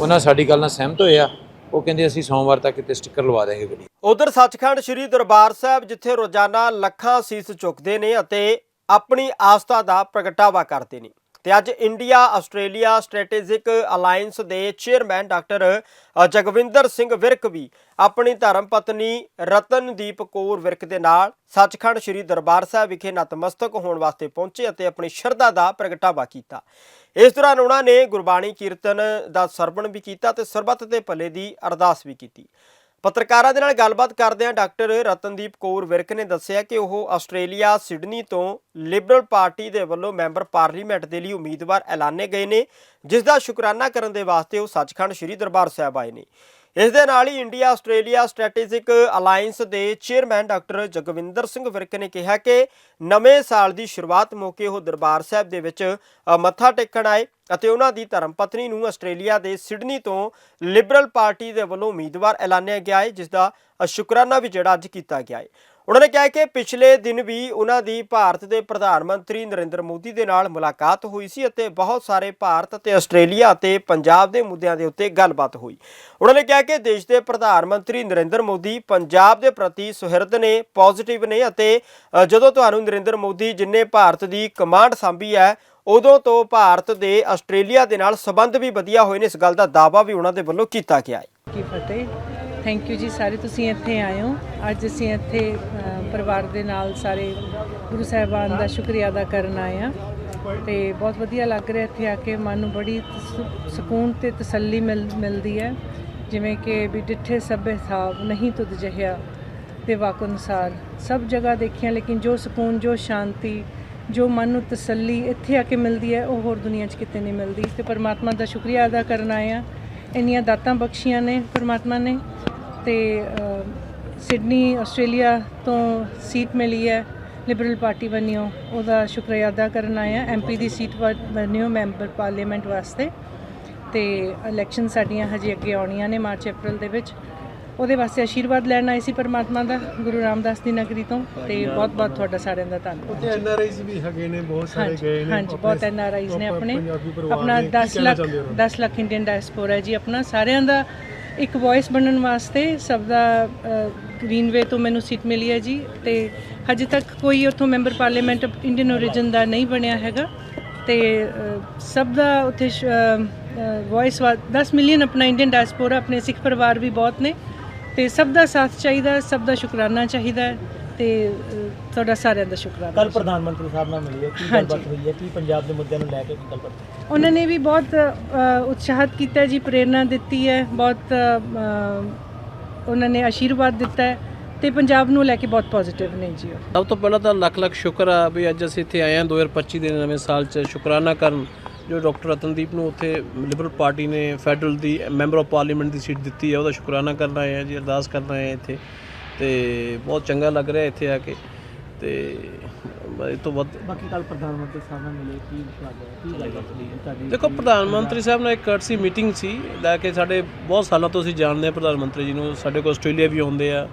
ਉਹਨਾਂ ਸਾਡੀ ਗੱਲ ਨਾਲ ਸਹਿਮਤ ਹੋਇਆ ਉਹ ਕਹਿੰਦੇ ਅਸੀਂ ਸੋਮਵਾਰ ਤੱਕ ਇੱਥੇ ਸਟicker ਲਵਾ ਦੇਵਾਂਗੇ ਗੱਡੀ। ਉਧਰ ਸੱਚਖੰਡ ਸ੍ਰੀ ਦਰਬਾਰ ਸਾਹਿਬ, ਜਿੱਥੇ ਰੋਜ਼ਾਨਾ ਲੱਖਾਂ ਸੀਸ ਚੁੱਕਦੇ ਨੇ ਅਤੇ ਆਪਣੀ ਆਸਥਾ ਦਾ ਪ੍ਰਗਟਾਵਾ ਕਰਦੇ ਨੇ। ਤੇ ਅੱਜ ਇੰਡੀਆ ਆਸਟ੍ਰੇਲੀਆ ਸਟ੍ਰੈਟੇਜਿਕ ਅਲਾਈਅੰਸ ਦੇ ਚੇਅਰਮੈਨ ਡਾਕਟਰ ਜਗਵਿੰਦਰ ਸਿੰਘ ਵਿਰਕ ਵੀ ਆਪਣੀ ਧਰਮ ਪਤਨੀ ਰਤਨਦੀਪ ਕੌਰ ਵਿਰਕ ਦੇ ਨਾਲ ਸੱਚਖੰਡ ਸ੍ਰੀ ਦਰਬਾਰ ਸਾਹਿਬ ਵਿਖੇ ਨਤਮਸਤਕ ਹੋਣ ਵਾਸਤੇ ਪਹੁੰਚੇ ਅਤੇ ਆਪਣੀ ਸ਼ਰਧਾ ਦਾ ਪ੍ਰਗਟਾਵਾ ਕੀਤਾ। ਇਸ ਦੌਰਾਨ ਉਹਨਾਂ ਨੇ ਗੁਰਬਾਣੀ ਕੀਰਤਨ ਦਾ ਸਰਵਣ ਵੀ ਕੀਤਾ ਤੇ ਸਰਬੱਤ ਦੇ ਭਲੇ ਦੀ ਅਰਦਾਸ ਵੀ ਕੀਤੀ। ਪੱਤਰਕਾਰਾਂ ਦੇ ਨਾਲ ਗੱਲਬਾਤ ਕਰਦਿਆਂ ਡਾਕਟਰ ਰਤਨਦੀਪ ਕੌਰ ਵਿਰਕ ਨੇ ਦੱਸਿਆ ਕਿ ਉਹ ਆਸਟ੍ਰੇਲੀਆ, ਸਿਡਨੀ ਤੋਂ ਲਿਬਰਲ ਪਾਰਟੀ ਦੇ ਵੱਲੋਂ ਮੈਂਬਰ ਪਾਰਲੀਮੈਂਟ ਦੇ ਲਈ ਉਮੀਦਵਾਰ ਐਲਾਨੇ ਗਏ ਨੇ, ਜਿਸ ਦਾ ਸ਼ੁਕਰਾਨਾ ਕਰਨ ਦੇ ਵਾਸਤੇ ਉਹ ਸੱਚਖੰਡ ਸ੍ਰੀ ਦਰਬਾਰ ਸਾਹਿਬ ਆਏ ਨੇ। ਇਸ ਦੇ ਨਾਲ ਹੀ ਇੰਡੀਆ ਆਸਟ੍ਰੇਲੀਆ ਸਟ੍ਰੈਟੇਜਿਕ ਅਲਾਈਅੰਸ ਦੇ ਚੇਅਰਮੈਨ ਡਾਕਟਰ ਜਗਵਿੰਦਰ ਸਿੰਘ ਵਿਰਕ ਨੇ ਕਿਹਾ ਕਿ ਨਵੇਂ ਸਾਲ ਦੀ ਸ਼ੁਰੂਆਤ ਮੌਕੇ ਉਹ ਦਰਬਾਰ ਸਾਹਿਬ ਦੇ ਵਿੱਚ ਮੱਥਾ ਟੇਕਣ ਆਏ। ਅਤੇ ਉਹਨਾਂ ਦੀ ਧਰਮ ਪਤਨੀ ਨੂੰ ਆਸਟ੍ਰੇਲੀਆ ਦੇ ਸਿਡਨੀ ਤੋਂ ਲਿਬਰਲ ਪਾਰਟੀ ਦੇ ਵੱਲੋਂ ਉਮੀਦਵਾਰ ਐਲਾਨਿਆ ਗਿਆ ਹੈ ਜਿਸ ਦਾ ਸ਼ੁਕਰਾਨਾ ਵੀ ਜਿਹੜਾ ਅੱਜ ਕੀਤਾ ਗਿਆ ਹੈ। ਉਹਨਾਂ ਨੇ ਕਿਹਾ ਕਿ ਪਿਛਲੇ ਦਿਨ ਵੀ ਉਹਨਾਂ ਦੀ ਭਾਰਤ ਦੇ ਪ੍ਰਧਾਨ ਮੰਤਰੀ ਨਰਿੰਦਰ ਮੋਦੀ ਦੇ ਨਾਲ ਮੁਲਾਕਾਤ ਹੋਈ ਸੀ ਅਤੇ ਬਹੁਤ ਸਾਰੇ ਭਾਰਤ ਅਤੇ ਆਸਟ੍ਰੇਲੀਆ ਅਤੇ ਪੰਜਾਬ ਦੇ ਮੁੱਦਿਆਂ ਦੇ ਉੱਤੇ ਗੱਲਬਾਤ ਹੋਈ। ਉਹਨਾਂ ਨੇ ਕਿਹਾ ਕਿ ਦੇਸ਼ ਦੇ ਪ੍ਰਧਾਨ ਮੰਤਰੀ ਨਰਿੰਦਰ ਮੋਦੀ ਪੰਜਾਬ ਦੇ ਪ੍ਰਤੀ ਸੁਹਿਰਦ ਨੇ, ਪੋਜ਼ਿਟਿਵ ਨੇ ਅਤੇ ਜਦੋਂ ਤੁਹਾਨੂੰ ਨਰਿੰਦਰ ਮੋਦੀ ਜਿਨੇ ਭਾਰਤ ਦੀ ਕਮਾਂਡ ਸੰਭੀ ਹੈ ਉਦੋਂ ਤੋਂ ਭਾਰਤ ਦੇ ਆਸਟ੍ਰੇਲੀਆ ਦੇ ਨਾਲ ਸਬੰਧ ਵੀ ਵਧੀਆ ਹੋਏ ਨੇ। ਇਸ ਗੱਲ ਦਾ ਦਾਅਵਾ ਵੀ ਉਹਨਾਂ ਦੇ ਵੱਲੋਂ ਕੀਤਾ ਗਿਆ ਹੈ। ਕੀ ਫਤਿਹ। ਥੈਂਕ ਯੂ ਜੀ ਸਾਰੇ। ਤੁਸੀਂ ਇੱਥੇ ਆਏ ਹੋ। ਅੱਜ ਅਸੀਂ ਇੱਥੇ ਪਰਿਵਾਰ ਦੇ ਨਾਲ ਸਾਰੇ ਗੁਰੂ ਸਾਹਿਬਾਨ ਦਾ ਸ਼ੁਕਰੀਆ ਅਦਾ ਕਰਨ ਆਏ ਆ ਤੇ ਬਹੁਤ ਵਧੀਆ ਲੱਗ ਰਿਹਾ ਇੱਥੇ ਆ ਕੇ। ਮਨ ਨੂੰ ਬੜੀ ਸਕੂਨ ਤੇ ਤਸੱਲੀ ਮਿਲ, ਮਿਲਦੀ ਹੈ। ਜਿਵੇਂ ਕਿ ਵੀ ਡਿੱਠੇ ਸਭੇ ਹਿਸਾਬ ਨਹੀਂ ਤੁਧ ਜਹਿਆ। ਤੇ ਵਾਕ ਅਨੁਸਾਰ ਸਭ ਜਗ੍ਹਾ ਦੇਖੀਆਂ, ਲੇਕਿਨ ਜੋ ਸਕੂਨ, ਜੋ ਸ਼ਾਂਤੀ ਜੋ ਮਨ ਨੂੰ ਤਸੱਲੀ ਇੱਥੇ ਆ ਕੇ ਮਿਲਦੀ ਹੈ, ਉਹ ਹੋਰ ਦੁਨੀਆ 'ਚ ਕਿਤੇ ਨਹੀਂ ਮਿਲਦੀ। ਤੇ ਪਰਮਾਤਮਾ ਦਾ ਸ਼ੁਕਰੀਆ ਅਦਾ ਕਰਨ ਆਏ ਆ ਇੰਨੀਆਂ ਦਾਤਾਂ ਬਖਸ਼ੀਆਂ ਨੇ ਪਰਮਾਤਮਾ ਨੇ। ਤੇ ਸਿਡਨੀ, ਆਸਟ੍ਰੇਲੀਆ ਤੋਂ ਸੀਟ ਮਿਲੀ ਹੈ, ਲਿਬਰਲ ਪਾਰਟੀ ਬਣਿਓ ਉਹਦਾ ਸ਼ੁਕਰੀਆ ਅਦਾ ਕਰਨ ਆਏ ਆ ਐਮਪੀ ਦੀ ਸੀਟ ਵੱਲੋਂ ਮੈਂਬਰ ਪਾਰਲੀਮੈਂਟ ਵਾਸਤੇ। ਤੇ ਇਲੈਕਸ਼ਨ ਸਾਡੀਆਂ ਹਜੇ ਅੱਗੇ ਆਉਣੀਆਂ ਨੇ ਮਾਰਚ, ਅਪ੍ਰੈਲ ਦੇ ਵਿੱਚ। ਉਹਦੇ ਵਾਸਤੇ ਆਸ਼ੀਰਵਾਦ ਲੈਣ ਆਏ ਸੀ ਪਰਮਾਤਮਾ ਦਾ ਗੁਰੂ ਰਾਮਦਾਸ ਦੀ ਨਗਰੀ ਤੋਂ। ਤੇ ਬਹੁਤ ਬਹੁਤ ਤੁਹਾਡਾ ਸਾਰਿਆਂ ਦਾ ਧੰਨਵਾਦ। ਤੇ ਐਨਆਰਆਈਜ਼ ਵੀ ਹੈਗੇ ਨੇ ਬਹੁਤ ਸਾਰੇ ਗਏ ਨੇ। ਹਾਂਜੀ ਬਹੁਤ ਨੇ proper ਆਪਣੇ। ਪੰਜਾਬੀ ਪਰਿਵਾਰ ਆਪਣਾ ਨੇ। ਕੀ 10 ਕਹਿਣਾ ਲੱਖ ਚਾਹੁੰਦੇ ਹੋ? 10 ਲੱਖ ਇੰਡੀਅਨ ਡਾਇਸਪੋਰਾ ਹੈ ਜੀ ਆਪਣਾ। ਸਾਰਿਆਂ ਦਾ ਇੱਕ ਵੌਇਸ ਬਣਨ ਵਾਸਤੇ ਸਭ ਦਾ ਗ੍ਰੀਨਵੇ ਤੋਂ ਮੈਨੂੰ ਸੀਟ ਮਿਲੀ ਹੈ ਜੀ। ਤੇ ਹਜੇ ਤੱਕ ਕੋਈ ਉੱਥੋਂ ਮੈਂਬਰ ਪਾਰਲੀਮੈਂਟ ਇੰਡੀਅਨ origin ਦਾ ਨਹੀਂ ਬਣਿਆ ਹੈਗਾ। ਤੇ ਸਭ ਦਾ ਉੱਥੇ ਵੌਇਸ 10 ਮਿਲੀਅਨ ਆਪਣਾ ਇੰਡੀਅਨ ਡਾਇਸਪੋਰਾ ਆਪਣੇ ਸਿੱਖ ਪਰਿਵਾਰ ਵੀ ਬਹੁਤ ਨੇ। ਤੇ ਸਭ ਦਾ ਸਾਥ ਚਾਹੀਦਾ ਸਭ ਦਾ ਸ਼ੁਕਰਾਨਾ ਚਾਹੀਦਾ ਤੇ ਤੁਹਾਡਾ ਸਾਰਿਆਂ ਦਾ ਸ਼ੁਕਰਾਨਾ ਕੱਲ ਪ੍ਰਧਾਨ ਮੰਤਰੀ ਸਾਹਿਬ ਨਾਲ ਮਿਲੀ ਹੈ ਕੀ ਗੱਲਬਾਤ ਹੋਈ ਹੈ ਕੀ ਪੰਜਾਬ ਦੇ ਮੁੱਦਿਆਂ ਨੂੰ ਲੈ ਕੇ ਕੀ ਗੱਲਬਾਤ ਹੋਈ? ਉਹਨਾਂ ਨੇ ਵੀ ਬਹੁਤ ਉਤਸ਼ਾਹਿਤ ਕੀਤਾ ਜੀ ਪ੍ਰੇਰਣਾ ਦਿੱਤੀ ਹੈ ਬਹੁਤ ਉਹਨਾਂ ਨੇ ਆਸ਼ੀਰਵਾਦ ਦਿੱਤਾ ਹੈ ਤੇ ਪੰਜਾਬ ਨੂੰ ਲੈ ਕੇ ਬਹੁਤ ਪੋਜ਼ਿਟਿਵ ਨੇ ਜੀ ਸਭ ਤੋਂ ਪਹਿਲਾਂ ਤਾਂ ਲੱਖ ਲੱਖ ਸ਼ੁਕਰ ਆ ਵੀ ਅੱਜ ਅਸੀਂ ਇੱਥੇ ਆਏ ਹਾਂ 2025 ਦੇ ਨਵੇਂ ਸਾਲ 'ਚ ਸ਼ੁਕਰਾਨਾ ਕਰਨ। ਜੋ ਡਾਕਟਰ ਰਤਨਦੀਪ ਨੂੰ ਉੱਥੇ ਲਿਬਰਲ ਪਾਰਟੀ ਨੇ ਫੈਡਰਲ ਦੀ ਮੈਂਬਰ ਆਫ ਪਾਰਲੀਮੈਂਟ ਦੀ ਸੀਟ ਦਿੱਤੀ ਹੈ ਉਹਦਾ ਸ਼ੁਕਰਾਨਾ ਕਰਨ ਹਾਂ ਜੀ ਅਰਦਾਸ ਕਰਨ ਹਾਂ ਇੱਥੇ। ਤੇ ਬਹੁਤ ਚੰਗਾ ਲੱਗ ਰਿਹਾ ਇੱਥੇ ਆ ਕੇ। ਤੇ ਇਹ ਤੋਂ ਵੱਧ ਬਾਕੀ ਕੱਲ ਪ੍ਰਧਾਨ ਮੰਤਰੀ ਸਾਹਿਬ ਨਾਲ ਮਿਲੇ ਕੀ ਲੱਗਦਾ ਕੀ ਤੁਹਾਡੀ ਦੇਖੋ ਪ੍ਰਧਾਨ ਮੰਤਰੀ ਸਾਹਿਬ ਨਾਲ ਇੱਕ ਕਰਟਸੀ ਮੀਟਿੰਗ ਸੀ ਲੈ ਕੇ ਸਾਡੇ ਬਹੁਤ ਸਾਲਾਂ ਤੋਂ ਅਸੀਂ ਜਾਣਦੇ ਹਾਂ ਪ੍ਰਧਾਨ ਮੰਤਰੀ ਜੀ ਨੂੰ। ਸਾਡੇ ਕੋਲ ਆਸਟ੍ਰੇਲੀਆ ਵੀ ਆਉਂਦੇ ਆ।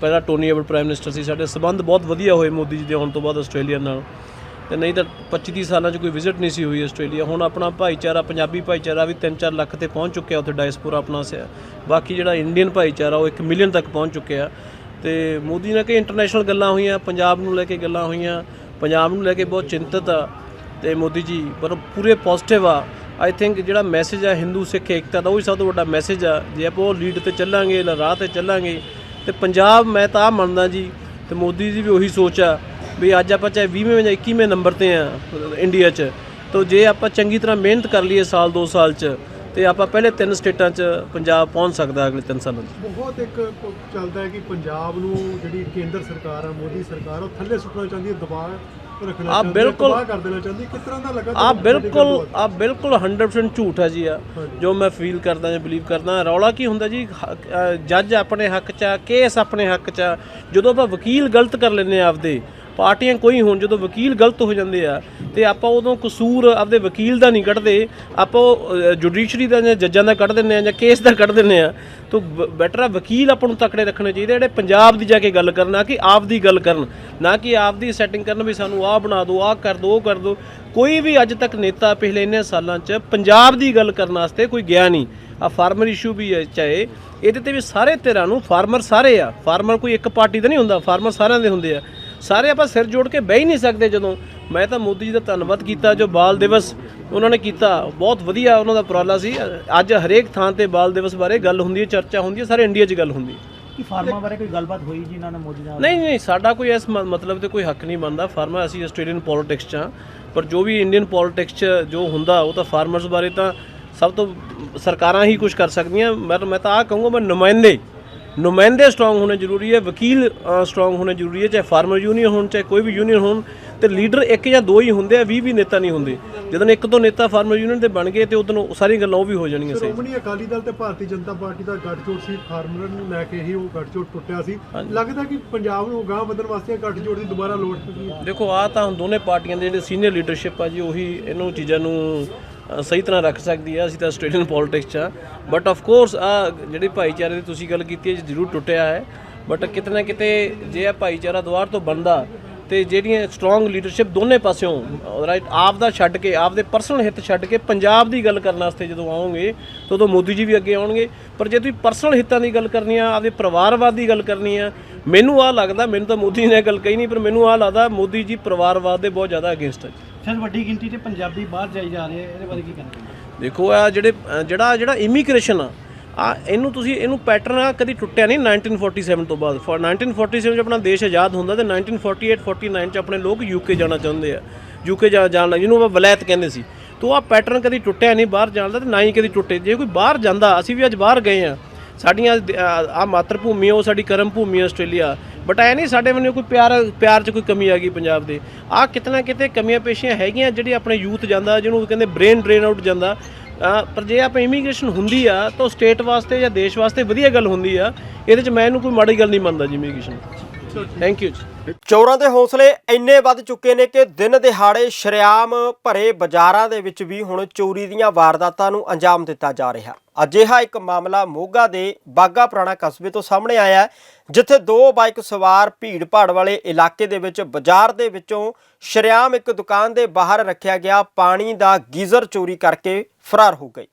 ਪਹਿਲਾਂ ਟੋਨੀ ਅਬਲ ਪ੍ਰਾਈਮ ਮਿਨਿਸਟਰ ਸੀ ਸਾਡੇ ਸਬੰਧ ਬਹੁਤ ਵਧੀਆ ਹੋਏ ਮੋਦੀ ਜੀ ਦੇ ਆਉਣ ਤੋਂ ਬਾਅਦ ਆਸਟ੍ਰੇਲੀਆ ਨਾਲ। ਤੇ ਨਹੀਂ ਤਾਂ 25 30 ਸਾਲਾਂ 'ਚ ਕੋਈ ਵਿਜ਼ਿਟ ਨਹੀਂ ਸੀ ਹੋਈ ਆਸਟ੍ਰੇਲੀਆ। ਹੁਣ ਆਪਣਾ ਭਾਈਚਾਰਾ, ਪੰਜਾਬੀ ਭਾਈਚਾਰਾ ਵੀ 3-4 ਲੱਖ ਤੇ ਪਹੁੰਚ ਚੁੱਕਿਆ ਉੱਥੇ ਡਾਇਸਪੋਰਾ ਆਪਣਾ ਸਿਆ। ਬਾਕੀ ਜਿਹੜਾ ਇੰਡੀਅਨ ਭਾਈਚਾਰਾ, ਉਹ 1 ਮਿਲੀਅਨ ਤੱਕ ਪਹੁੰਚ ਚੁੱਕਿਆ। ਤੇ ਮੋਦੀ ਨਾਲ ਕਿ ਇੰਟਰਨੈਸ਼ਨਲ ਗੱਲਾਂ ਹੋਈਆਂ, ਪੰਜਾਬ ਨੂੰ ਲੈ ਕੇ ਗੱਲਾਂ ਹੋਈਆਂ। ਪੰਜਾਬ ਨੂੰ ਲੈ ਕੇ ਬਹੁਤ ਚਿੰਤਤ ਆ ਤੇ ਮੋਦੀ ਜੀ, ਪਰ ਪੂਰੇ ਪੋਜ਼ਿਟਿਵ ਆ। ਆਈ ਥਿੰਕ ਜਿਹੜਾ ਮੈਸੇਜ ਆ ਹਿੰਦੂ ਸਿੱਖ ਏਕਤਾ ਦਾ, ਉਹ ਹੀ ਸਭ ਤੋਂ ਵੱਡਾ ਮੈਸੇਜ ਆ। ਜੇ ਆਪਾਂ ਉਹ ਲੀਡ ਤੇ ਚੱਲਾਂਗੇ ਰਾਹ ਤੇ ਚੱਲਾਂਗੇ, ਤੇ ਪੰਜਾਬ ਮੈਂ ਤਾਂ ਆ ਮੰਨਦਾ ਜੀ, ਤੇ ਮੋਦੀ ਦੀ ਵੀ ਉਹੀ ਸੋਚ ਆ। ਵੀ ਅੱਜ ਆਪਾਂ ਚਾਹੇ 20ਵੇਂ ਜਾਂ 21ਵੇਂ ਨੰਬਰ ਤੇ ਆ ਇੰਡੀਆ 'ਚ ਤਾਂ ਜੇ ਆਪਾਂ ਚੰਗੀ ਤਰ੍ਹਾਂ ਮਿਹਨਤ ਕਰ ਲਈਏ ਸਾਲ 2 ਸਾਲ 'ਚ ਤੇ ਆਪਾਂ ਪਹਿਲੇ ਤਿੰਨ ਸਟੇਟਾਂ 'ਚ ਪੰਜਾਬ ਪਹੁੰਚ ਸਕਦਾ ਅਗਲੇ 3 ਸਾਲਾਂ 'ਚ। ਬਹੁਤ ਇੱਕ ਚੱਲਦਾ ਹੈ ਕਿ ਪੰਜਾਬ ਨੂੰ ਜਿਹੜੀ ਕੇਂਦਰ ਸਰਕਾਰ ਆ ਮੋਦੀ ਸਰਕਾਰ ਉਹ ਥੱਲੇ ਸੁੱਟਣਾ ਚਾਹੁੰਦੀ ਹੈ ਦਬਾਅ ਰੱਖਣਾ ਆ ਚਾਹੁੰਦੀ ਹੈ ਬਿਲਕੁਲ- ਦਬਾਅ ਕਰ ਦੇਣਾ ਚਾਹੁੰਦੀ ਹੈ। ਕਿਸ ਤਰ੍ਹਾਂ ਦਾ ਲੱਗਾ ਆ ਬਿਲਕੁਲ ਆ ਬਿਲਕੁਲ 100% ਝੂਠ ਹੈ ਜੀ ਆ। ਜੋ ਮੈਂ ਫੀਲ ਕਰਦਾ ਜਾਂ ਬਲੀਵ ਕਰਦਾ ਰੌਲਾ ਕੀ ਹੁੰਦਾ ਜੀ? ਜੱਜ ਆਪਣੇ ਹੱਕ 'ਚ ਆ ਕੇਸ ਆਪਣੇ ਹੱਕ 'ਚ ਆ। ਜਦੋਂ ਆਪਾਂ ਵਕੀਲ ਗਲਤ ਕਰ ਲੈਂਦੇ ਆ ਆਪਦੇ ਪਾਰਟੀਆਂ ਕੋਈ ਹੋਣ ਜਦੋਂ ਵਕੀਲ ਗਲਤ ਹੋ ਜਾਂਦੇ ਆ ਤੇ ਆਪਾਂ ਉਦੋਂ ਕਸੂਰ ਆਪਦੇ ਵਕੀਲ ਦਾ ਨਹੀਂ ਕੱਢਦੇ, ਆਪਾਂ ਜੁਡੀਸ਼ਰੀ ਦਾ ਜਾਂ ਜੱਜਾਂ ਦਾ ਕੱਢ ਦਿੰਦੇ ਆ ਜਾਂ ਕੇਸ ਦਾ ਕੱਢ ਦਿੰਦੇ ਆ। ਤਾਂ ਬੈਟਰ ਆ ਵਕੀਲ ਆਪਾਂ ਨੂੰ ਤਕੜੇ ਰੱਖਣੇ ਚਾਹੀਦੇ ਜਿਹੜੇ ਪੰਜਾਬ ਦੀ ਜਾ ਕੇ ਗੱਲ ਕਰਨ, ਨਾ ਕਿ ਆਪ ਦੀ ਗੱਲ ਕਰਨ, ਨਾ ਕਿ ਆਪ ਦੀ ਸੈਟਿੰਗ ਕਰਨ ਵੀ ਸਾਨੂੰ ਆਹ ਬਣਾ ਦਿਓ ਆਹ ਕਰ ਦਿਓ ਉਹ ਕਰ ਦਿਓ ਕੋਈ ਵੀ ਅੱਜ ਤੱਕ ਨੇਤਾ ਪਿਛਲੇ ਇੰਨੇ ਸਾਲਾਂ 'ਚ ਪੰਜਾਬ ਦੀ ਗੱਲ ਕਰਨ ਵਾਸਤੇ ਕੋਈ ਗਿਆ ਨਹੀਂ। ਆ ਫਾਰਮਰ ਇਸ਼ੂ ਵੀ ਹੈ ਚਾਹੇ ਇਹਦੇ ਤੇ ਵੀ ਸਾਰੇ ਧਿਰਾਂ ਨੂੰ ਫਾਰਮਰ ਸਾਰੇ ਆ। ਫਾਰਮਰ ਕੋਈ ਇੱਕ ਪਾਰਟੀ ਦਾ ਨਹੀਂ ਹੁੰਦਾ ਫਾਰਮਰ ਸਾਰਿਆਂ ਦੇ ਹੁੰਦੇ ਆ। ਸਾਰੇ ਆਪਾਂ ਸਿਰ ਜੋੜ ਕੇ ਬਹਿ ਹੀ ਨਹੀਂ ਸਕਦੇ ਜਦੋਂ। ਮੈਂ ਤਾਂ ਮੋਦੀ ਜੀ ਦਾ ਧੰਨਵਾਦ ਕੀਤਾ ਜੋ ਬਾਲ ਦਿਵਸ ਉਹਨਾਂ ਨੇ ਕੀਤਾ ਬਹੁਤ ਵਧੀਆ ਉਹਨਾਂ ਦਾ ਉਪਰਾਲਾ ਸੀ। ਅੱਜ ਹਰੇਕ ਥਾਂ ਤੇ ਬਾਲ ਦਿਵਸ ਬਾਰੇ ਗੱਲ ਹੁੰਦੀ ਹੈ ਚਰਚਾ ਹੁੰਦੀ ਹੈ ਸਾਰੇ ਇੰਡੀਆ 'ਚ ਗੱਲ ਹੁੰਦੀ ਹੈ। ਕੀ ਫਾਰਮਾਂ ਬਾਰੇ ਕੋਈ ਗੱਲਬਾਤ ਹੋਈ ਜੀ ਇਹਨਾਂ ਨਾਲ ਮੋਦੀ ਨਾਲ? ਨਹੀਂ ਨਹੀਂ ਸਾਡਾ ਕੋਈ ਇਸ ਮਤਲਬ ਤੇ ਕੋਈ ਹੱਕ ਨਹੀਂ ਬਣਦਾ। ਫਾਰਮਰ ਅਸੀਂ ਆਸਟ੍ਰੇਲੀਅਨ ਪੋਲਿਟਿਕਸ 'ਚ ਹਾਂ। ਪਰ ਜੋ ਵੀ ਇੰਡੀਅਨ ਪੋਲਿਟਿਕਸ 'ਚ ਜੋ ਹੁੰਦਾ ਉਹ ਤਾਂ ਫਾਰਮਰਸ ਬਾਰੇ ਤਾਂ ਸਭ ਤੋਂ ਸਰਕਾਰਾਂ ਹੀ ਕੁਝ ਕਰ ਸਕਦੀਆਂ। ਮੈਂ ਮੈਂ ਤਾਂ ਆ ਕਹੂੰਗਾ ਮੈਂ ਨੁਮਾਇੰਦੇ ਨੁਮਾਇੰਦੇ ਸਟਰੋਂਗ ਹੋਣੇ ਜ਼ਰੂਰੀ ਹੈ ਵਕੀਲ ਸਟਰੋਂਗ ਹੋਣੇ ਜ਼ਰੂਰੀ ਹੈ ਚਾਹੇ ਫਾਰਮਰ ਯੂਨੀਅਨ ਹੋਣ ਚਾਹੇ ਕੋਈ ਵੀ ਯੂਨੀਅਨ ਹੋਣ ਤੇ ਲੀਡਰ ਇੱਕ ਜਾਂ ਦੋ ਹੀ ਹੁੰਦੇ ਆ 20 ਵੀ ਨੇਤਾ ਨਹੀਂ ਹੁੰਦੇ। ਜਦੋਂ ਇੱਕ ਦੋ ਨੇਤਾ ਫਾਰਮਰ ਯੂਨੀਅਨ ਦੇ ਬਣ ਗਏ ਤੇ ਉਦੋਂ ਸਾਰੀਆਂ ਗੱਲਾਂ ਉਹ ਵੀ ਹੋ ਜਾਣਗੀਆਂ ਸਹੀ। ਸ਼੍ਰੋਮਣੀ ਅਕਾਲੀ ਦਲ ਤੇ ਭਾਰਤੀ ਜਨਤਾ ਪਾਰਟੀ ਦਾ ਗੱਠਜੋੜ ਸੀ ਫਾਰਮਰ ਨੂੰ ਲੈ ਕੇ ਹੀ ਉਹ ਗੱਠਜੋੜ ਟੁੱਟਿਆ ਸੀ। ਲੱਗਦਾ ਕਿ ਪੰਜਾਬ ਨੂੰ ਗਾਂਹ ਵਧਣ ਵਾਸਤੇ ਗੱਠਜੋੜ ਦੀ ਦੁਬਾਰਾ ਲੋੜ ਪਈ ਦੇਖੋ ਆ ਤਾਂ ਹੁਣ ਦੋਨੇ ਪਾਰਟੀਆਂ ਦੇ ਜਿਹੜੇ ਸੀਨੀਅਰ ਲੀਡਰਸ਼ਿਪ ਆ ਜੀ ਉਹੀ ਇਹਨੂੰ ਚੀਜ਼ਾਂ ਨੂੰ ਸਹੀ ਤਰ੍ਹਾਂ ਰੱਖ ਸਕਦੀ ਹੈ ਅਸੀਂ ਤਾਂ ਆਸਟ੍ਰੇਲੀਅਨ ਪੋਲਿਟਿਕਸ 'ਚ ਆ। ਬਟ ਆਫ ਕੋਰਸ ਆ ਜਿਹੜੀ ਭਾਈਚਾਰੇ ਦੀ ਤੁਸੀਂ ਗੱਲ ਕੀਤੀ ਹੈ ਜੀ ਜ਼ਰੂਰ ਟੁੱਟਿਆ ਹੈ। ਬਟ ਕਿਤੇ ਨਾ ਕਿਤੇ ਜੇ ਇਹ ਭਾਈਚਾਰਾ ਦੁਆਰ ਤੋਂ ਬਣਦਾ ਤੇ ਜਿਹੜੀਆਂ ਸਟਰੋਂਗ ਲੀਡਰਸ਼ਿਪ ਦੋਨੇ ਪਾਸਿਓਂ ਰਾਈਟ ਆਪ ਦਾ ਛੱਡ ਕੇ, ਆਪ ਦੇ ਪਰਸਨਲ ਹਿੱਤ ਛੱਡ ਕੇ ਪੰਜਾਬ ਦੀ ਗੱਲ ਕਰਨ ਵਾਸਤੇ ਜਦੋਂ ਆਓਗੇ, ਤਾਂ ਉਦੋਂ ਮੋਦੀ ਜੀ ਵੀ ਅੱਗੇ ਆਉਣਗੇ। ਪਰ ਜੇ ਤੁਸੀਂ ਪਰਸਨਲ ਹਿੱਤਾਂ ਦੀ ਗੱਲ ਕਰਨੀ ਆ, ਆਪਦੇ ਪਰਿਵਾਰਵਾਦ ਦੀ ਗੱਲ ਕਰਨੀ ਆ, ਮੈਨੂੰ ਆ ਲੱਗਦਾ, ਮੈਨੂੰ ਤਾਂ ਮੋਦੀ ਨੇ ਇਹ ਗੱਲ ਕਹੀ ਨਹੀਂ, ਪਰ ਮੈਨੂੰ ਆ ਲੱਗਦਾ ਮੋਦੀ ਜੀ ਪਰਿਵਾਰਵਾਦ ਦੇ ਬਹੁਤ ਜ਼ਿਆਦਾ ਅਗੇਂਸਟ ਹੈ ਫਿਰ ਵੱਡੀ ਗਿਣਤੀ 'ਚ ਪੰਜਾਬੀ ਬਾਹਰ ਜਾਈ ਜਾ ਰਹੇ ਆ ਇਹਦੇ ਬਾਰੇ ਕੀ ਕਹਿਣਾ ਦੇਖੋ ਆ ਜਿਹੜੇ ਜਿਹੜਾ ਜਿਹੜਾ ਇਮੀਗ੍ਰੇਸ਼ਨ ਆ ਆ ਇਹਨੂੰ ਤੁਸੀਂ ਇਹਨੂੰ ਪੈਟਰਨ ਆ ਕਦੀ ਟੁੱਟਿਆ ਨਹੀਂ 1947 ਤੋਂ ਬਾਅਦ। ਫॉर 1947 ਚ ਆਪਣਾ ਦੇਸ਼ ਆਜ਼ਾਦ ਹੁੰਦਾ ਤੇ 1948 49 ਚ ਆਪਣੇ ਲੋਕ ਯੂਕੇ ਜਾਣਾ ਚਾਹੁੰਦੇ ਆ। ਯੂਕੇ ਜਾ ਜਾਣ ਲੱਗ ਜਿਹਨੂੰ ਆਪਾਂ ਵਲੈਤ ਕਹਿੰਦੇ ਸੀ। ਤੋ ਆ ਪੈਟਰਨ ਕਦੀ ਟੁੱਟਿਆ ਨਹੀਂ ਬਾਹਰ ਜਾਣ ਦਾ ਤੇ ਨਾ ਹੀ ਕਦੀ ਟੁੱਟੇ। ਜੇ ਕੋਈ ਬਾਹਰ ਜਾਂਦਾ ਅਸੀਂ ਵੀ ਅੱਜ ਬਾਹਰ ਗਏ ਆ। ਸਾਡੀਆਂ ਆ ਮਾਤਰ ਭੂਮੀ ਆ, ਉਹ ਸਾਡੀ ਕਰਮ ਭੂਮੀ ਆਸਟ੍ਰੇਲੀਆ। ਬਟ ਐ ਨਹੀਂ, ਸਾਡੇ ਵੱਲੋਂ ਕੋਈ ਪਿਆਰ ਪਿਆਰ 'ਚ ਕੋਈ ਕਮੀ ਆ ਗਈ ਪੰਜਾਬ ਦੇ। ਆ ਕਿਤਨਾ ਕਿਤੇ ਕਮੀਆਂ ਪੇਸ਼ੀਆਂ ਹੈਗੀਆਂ ਜਿਹੜੀ ਆਪਣੇ ਯੂਥ ਜਾਂਦਾ, ਜਿਹਨੂੰ ਕਹਿੰਦੇ ਬ੍ਰੇਨ ਡਰੇਨ ਆਊਟ ਜਾਂਦਾ। ਪਰ ਜੇ ਆਪਾਂ ਇਮੀਗ੍ਰੇਸ਼ਨ ਹੁੰਦੀ ਆ, ਤਾਂ ਸਟੇਟ ਵਾਸਤੇ ਜਾਂ ਦੇਸ਼ ਵਾਸਤੇ ਵਧੀਆ ਗੱਲ ਹੁੰਦੀ ਆ। ਇਹਦੇ 'ਚ ਮੈਂ ਇਹਨੂੰ ਕੋਈ ਮਾੜੀ ਗੱਲ ਨਹੀਂ ਮੰਨਦਾ ਜੀ ਇਮੀਗ੍ਰੇਸ਼ਨ ਥੈਂਕ ਯੂ ਜੀ। ਚੋਰਾਂ ਦੇ ਹੌਸਲੇ ਇੰਨੇ ਵੱਧ ਚੁੱਕੇ ਨੇ ਕਿ ਦਿਨ ਦਿਹਾੜੇ ਸ਼ਰੇਆਮ ਭਰੇ ਬਾਜ਼ਾਰਾਂ ਦੇ ਵਿੱਚ ਵੀ ਹੁਣ ਚੋਰੀ ਦੀਆਂ ਵਾਰਦਾਤਾਂ ਨੂੰ ਅੰਜਾਮ ਦਿੱਤਾ ਜਾ ਰਿਹਾ। ਅਜਿਹਾ ਇੱਕ ਮਾਮਲਾ ਮੋਗਾ ਦੇ ਬਾਗਾ ਪੁਰਾਣਾ ਕਸਬੇ ਤੋਂ ਸਾਹਮਣੇ ਆਇਆ ਹੈ, ਜਿੱਥੇ ਦੋ ਬਾਈਕ ਸਵਾਰ ਭੀੜ ਭਾੜ ਵਾਲੇ ਇਲਾਕੇ ਦੇ ਵਿੱਚ ਬਾਜ਼ਾਰ ਦੇ ਵਿੱਚੋਂ ਸ਼ਰੇਆਮ ਇੱਕ ਦੁਕਾਨ ਦੇ ਬਾਹਰ ਰੱਖਿਆ ਗਿਆ ਪਾਣੀ ਦਾ ਗੀਜ਼ਰ ਚੋਰੀ ਕਰਕੇ ਫਰਾਰ ਹੋ ਗਏ।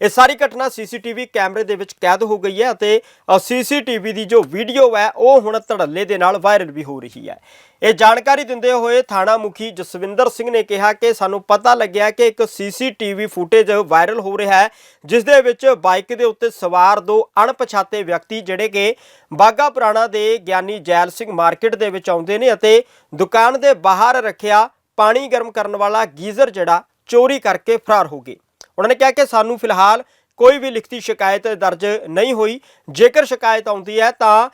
ਇਹ ਸਾਰੀ ਘਟਨਾ ਸੀਸੀਟੀਵੀ ਕੈਮਰੇ ਦੇ ਵਿੱਚ ਕੈਦ ਹੋ ਗਈ ਹੈ ਅਤੇ ਸੀਸੀਟੀਵੀ ਦੀ ਜੋ ਵੀਡੀਓ ਹੈ, ਉਹ ਹੁਣ ਧੜੱਲੇ ਦੇ ਨਾਲ ਵਾਇਰਲ ਵੀ ਹੋ ਰਹੀ ਹੈ। ਇਹ ਜਾਣਕਾਰੀ ਦਿੰਦੇ ਹੋਏ ਥਾਣਾ ਮੁਖੀ ਜਸਵਿੰਦਰ ਸਿੰਘ ਨੇ ਕਿਹਾ ਕਿ ਸਾਨੂੰ ਪਤਾ ਲੱਗਿਆ ਕਿ ਇੱਕ ਸੀਸੀਟੀਵੀ ਫੁਟੇਜ ਵਾਇਰਲ ਹੋ ਰਿਹਾ ਹੈ, ਜਿਸ ਦੇ ਵਿੱਚ ਬਾਈਕ ਦੇ ਉੱਤੇ ਸਵਾਰ ਦੋ ਅਣਪਛਾਤੇ ਵਿਅਕਤੀ ਜਿਹੜੇ ਕਿ ਬਾਗਾ ਪੁਰਾਣਾ ਦੇ ਗਿਆਨੀ ਜੈਲ ਸਿੰਘ ਮਾਰਕੀਟ ਦੇ ਵਿੱਚ ਆਉਂਦੇ ਨੇ ਅਤੇ ਦੁਕਾਨ ਦੇ ਬਾਹਰ ਰੱਖਿਆ ਪਾਣੀ ਗਰਮ ਕਰਨ ਵਾਲਾ ਗੀਜ਼ਰ ਜਿਹੜਾ ਚੋਰੀ ਕਰਕੇ ਫਰਾਰ ਹੋ ਗਏ। ਉਹਨਾਂ ਨੇ ਕਿਹਾ ਕਿ ਸਾਨੂੰ ਫਿਲਹਾਲ ਕੋਈ ਵੀ ਲਿਖਤੀ ਸ਼ਿਕਾਇਤ ਦਰਜ ਨਹੀਂ ਹੋਈ। ਜੇਕਰ ਸ਼ਿਕਾਇਤ ਆਉਂਦੀ ਹੈ ਤਾਂ